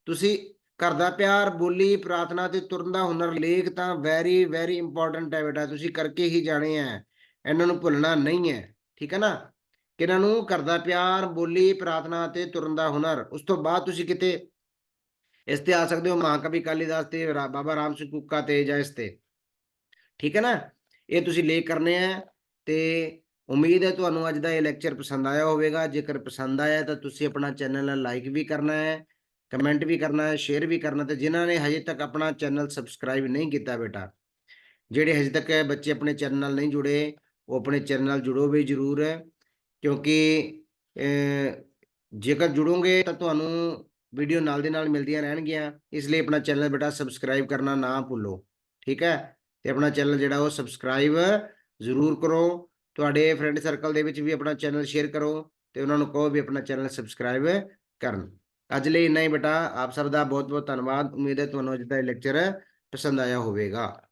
ਤੁਸੀਂ ਘਰ ਦਾ ਪਿਆਰ, ਬੋਲੀ, ਪ੍ਰਾਰਥਨਾ ਤੇ ਤੁਰਨ ਦਾ ਹੁਨਰ ਲੇਖ ਤਾਂ ਵੈਰੀ ਵੈਰੀ ਇੰਪੋਰਟੈਂਟ ਹੈ ਬੇਟਾ, ਤੁਸੀਂ ਕਰਕੇ ਹੀ ਜਾਣੇ ਆ ਇਹਨਾਂ ਨੂੰ ਭੁੱਲਣਾ ਨਹੀਂ ਹੈ, ਠੀਕ ਹੈ ਨਾ? ਕਿ ਇਹਨਾਂ ਨੂੰ ਘਰ ਦਾ ਪਿਆਰ, ਬੋਲੀ, ਪ੍ਰਾਰਥਨਾ ਤੇ ਤੁਰਨ ਦਾ ਹੁਨਰ, ਉਸ ਤੋਂ ਬਾਅਦ ਤੁਸੀਂ ਕਿਤੇ ਇਸ ਤੇ ਆ ਸਕਦੇ ਹੋ ਮਹਾਕਵੀ ਕਾਲੀਦਾਸ ਤੇ ਬਾਬਾ ਰਾਮ ਸਿੰਘ ਕੁੱਕਾ ਤੇ ਜਾਂ ਇਸ ਤੇ। ਠੀਕ ਹੈ ਨਾ? ਇਹ ਤੁਸੀਂ ਲੇਖ ਕਰਨੇ ਆ ਤੇ ਉਮੀਦ ਹੈ ਤੁਹਾਨੂੰ ਅੱਜ ਦਾ ਇਹ ਲੈਕਚਰ ਪਸੰਦ ਆਇਆ ਹੋਵੇਗਾ। ਜੇਕਰ ਪਸੰਦ ਆਇਆ ਤਾਂ ਤੁਸੀਂ ਆਪਣਾ ਚੈਨਲ ਲਾਈਕ ਵੀ ਕਰਨਾ ਹੈ ਕਮੈਂਟ ਵੀ ਕਰਨਾ ਹੈ ਸ਼ੇਅਰ ਵੀ ਕਰਨਾ ਤੇ ਜਿਨ੍ਹਾਂ ਨੇ ਹਜੇ ਤੱਕ ਆਪਣਾ ਚੈਨਲ ਸਬਸਕ੍ਰਾਈਬ ਨਹੀਂ ਕੀਤਾ ਬੇਟਾ, ਜਿਹੜੇ ਹਜੇ ਤੱਕ ਬੱਚੇ ਆਪਣੇ ਚੈਨਲ ਨਾਲ ਨਹੀਂ ਜੁੜੇ, ਉਹ ਆਪਣੇ ਚੈਨਲ ਨਾਲ ਜੁੜੋ ਵੀ ਜ਼ਰੂਰ ਹੈ ਕਿਉਂਕਿ ਜੇਕਰ ਜੁੜੋਗੇ ਤਾਂ ਤੁਹਾਨੂੰ ਵੀਡੀਓ ਨਾਲ ਦੇ ਨਾਲ ਮਿਲਦੀਆਂ ਰਹਿਣਗੀਆਂ, ਇਸ ਲਈ ਆਪਣਾ ਚੈਨਲ ਬੇਟਾ ਸਬਸਕ੍ਰਾਈਬ ਕਰਨਾ ਨਾ ਭੁੱਲੋ, ਠੀਕ ਹੈ? ਤੇ ਆਪਣਾ ਚੈਨਲ ਜਿਹੜਾ ਉਹ ਸਬਸਕ੍ਰਾਈਬ ਜ਼ਰੂਰ ਕਰੋ ਤੁਹਾਡੇ ਫਰੈਂਡ ਸਰਕਲ ਦੇ ਵਿੱਚ ਵੀ ਆਪਣਾ ਚੈਨਲ ਸ਼ੇਅਰ ਕਰੋ ਤੇ ਉਹਨਾਂ ਨੂੰ ਕਹੋ ਵੀ ਆਪਣਾ ਚੈਨਲ ਸਬਸਕ੍ਰਾਈਬ ਕਰਨ। ਅੱਜ ਲਈ ਇੰਨਾ ਹੀ ਬੇਟਾ, ਆਪ ਸਭ ਦਾ ਬਹੁਤ ਬਹੁਤ ਧੰਨਵਾਦ। ਉਮੀਦ ਹੈ ਤੁਹਾਨੂੰ ਅੱਜ ਦਾ ਇਹ ਲੈਕਚਰ ਪਸੰਦ ਆਇਆ ਹੋਵੇਗਾ।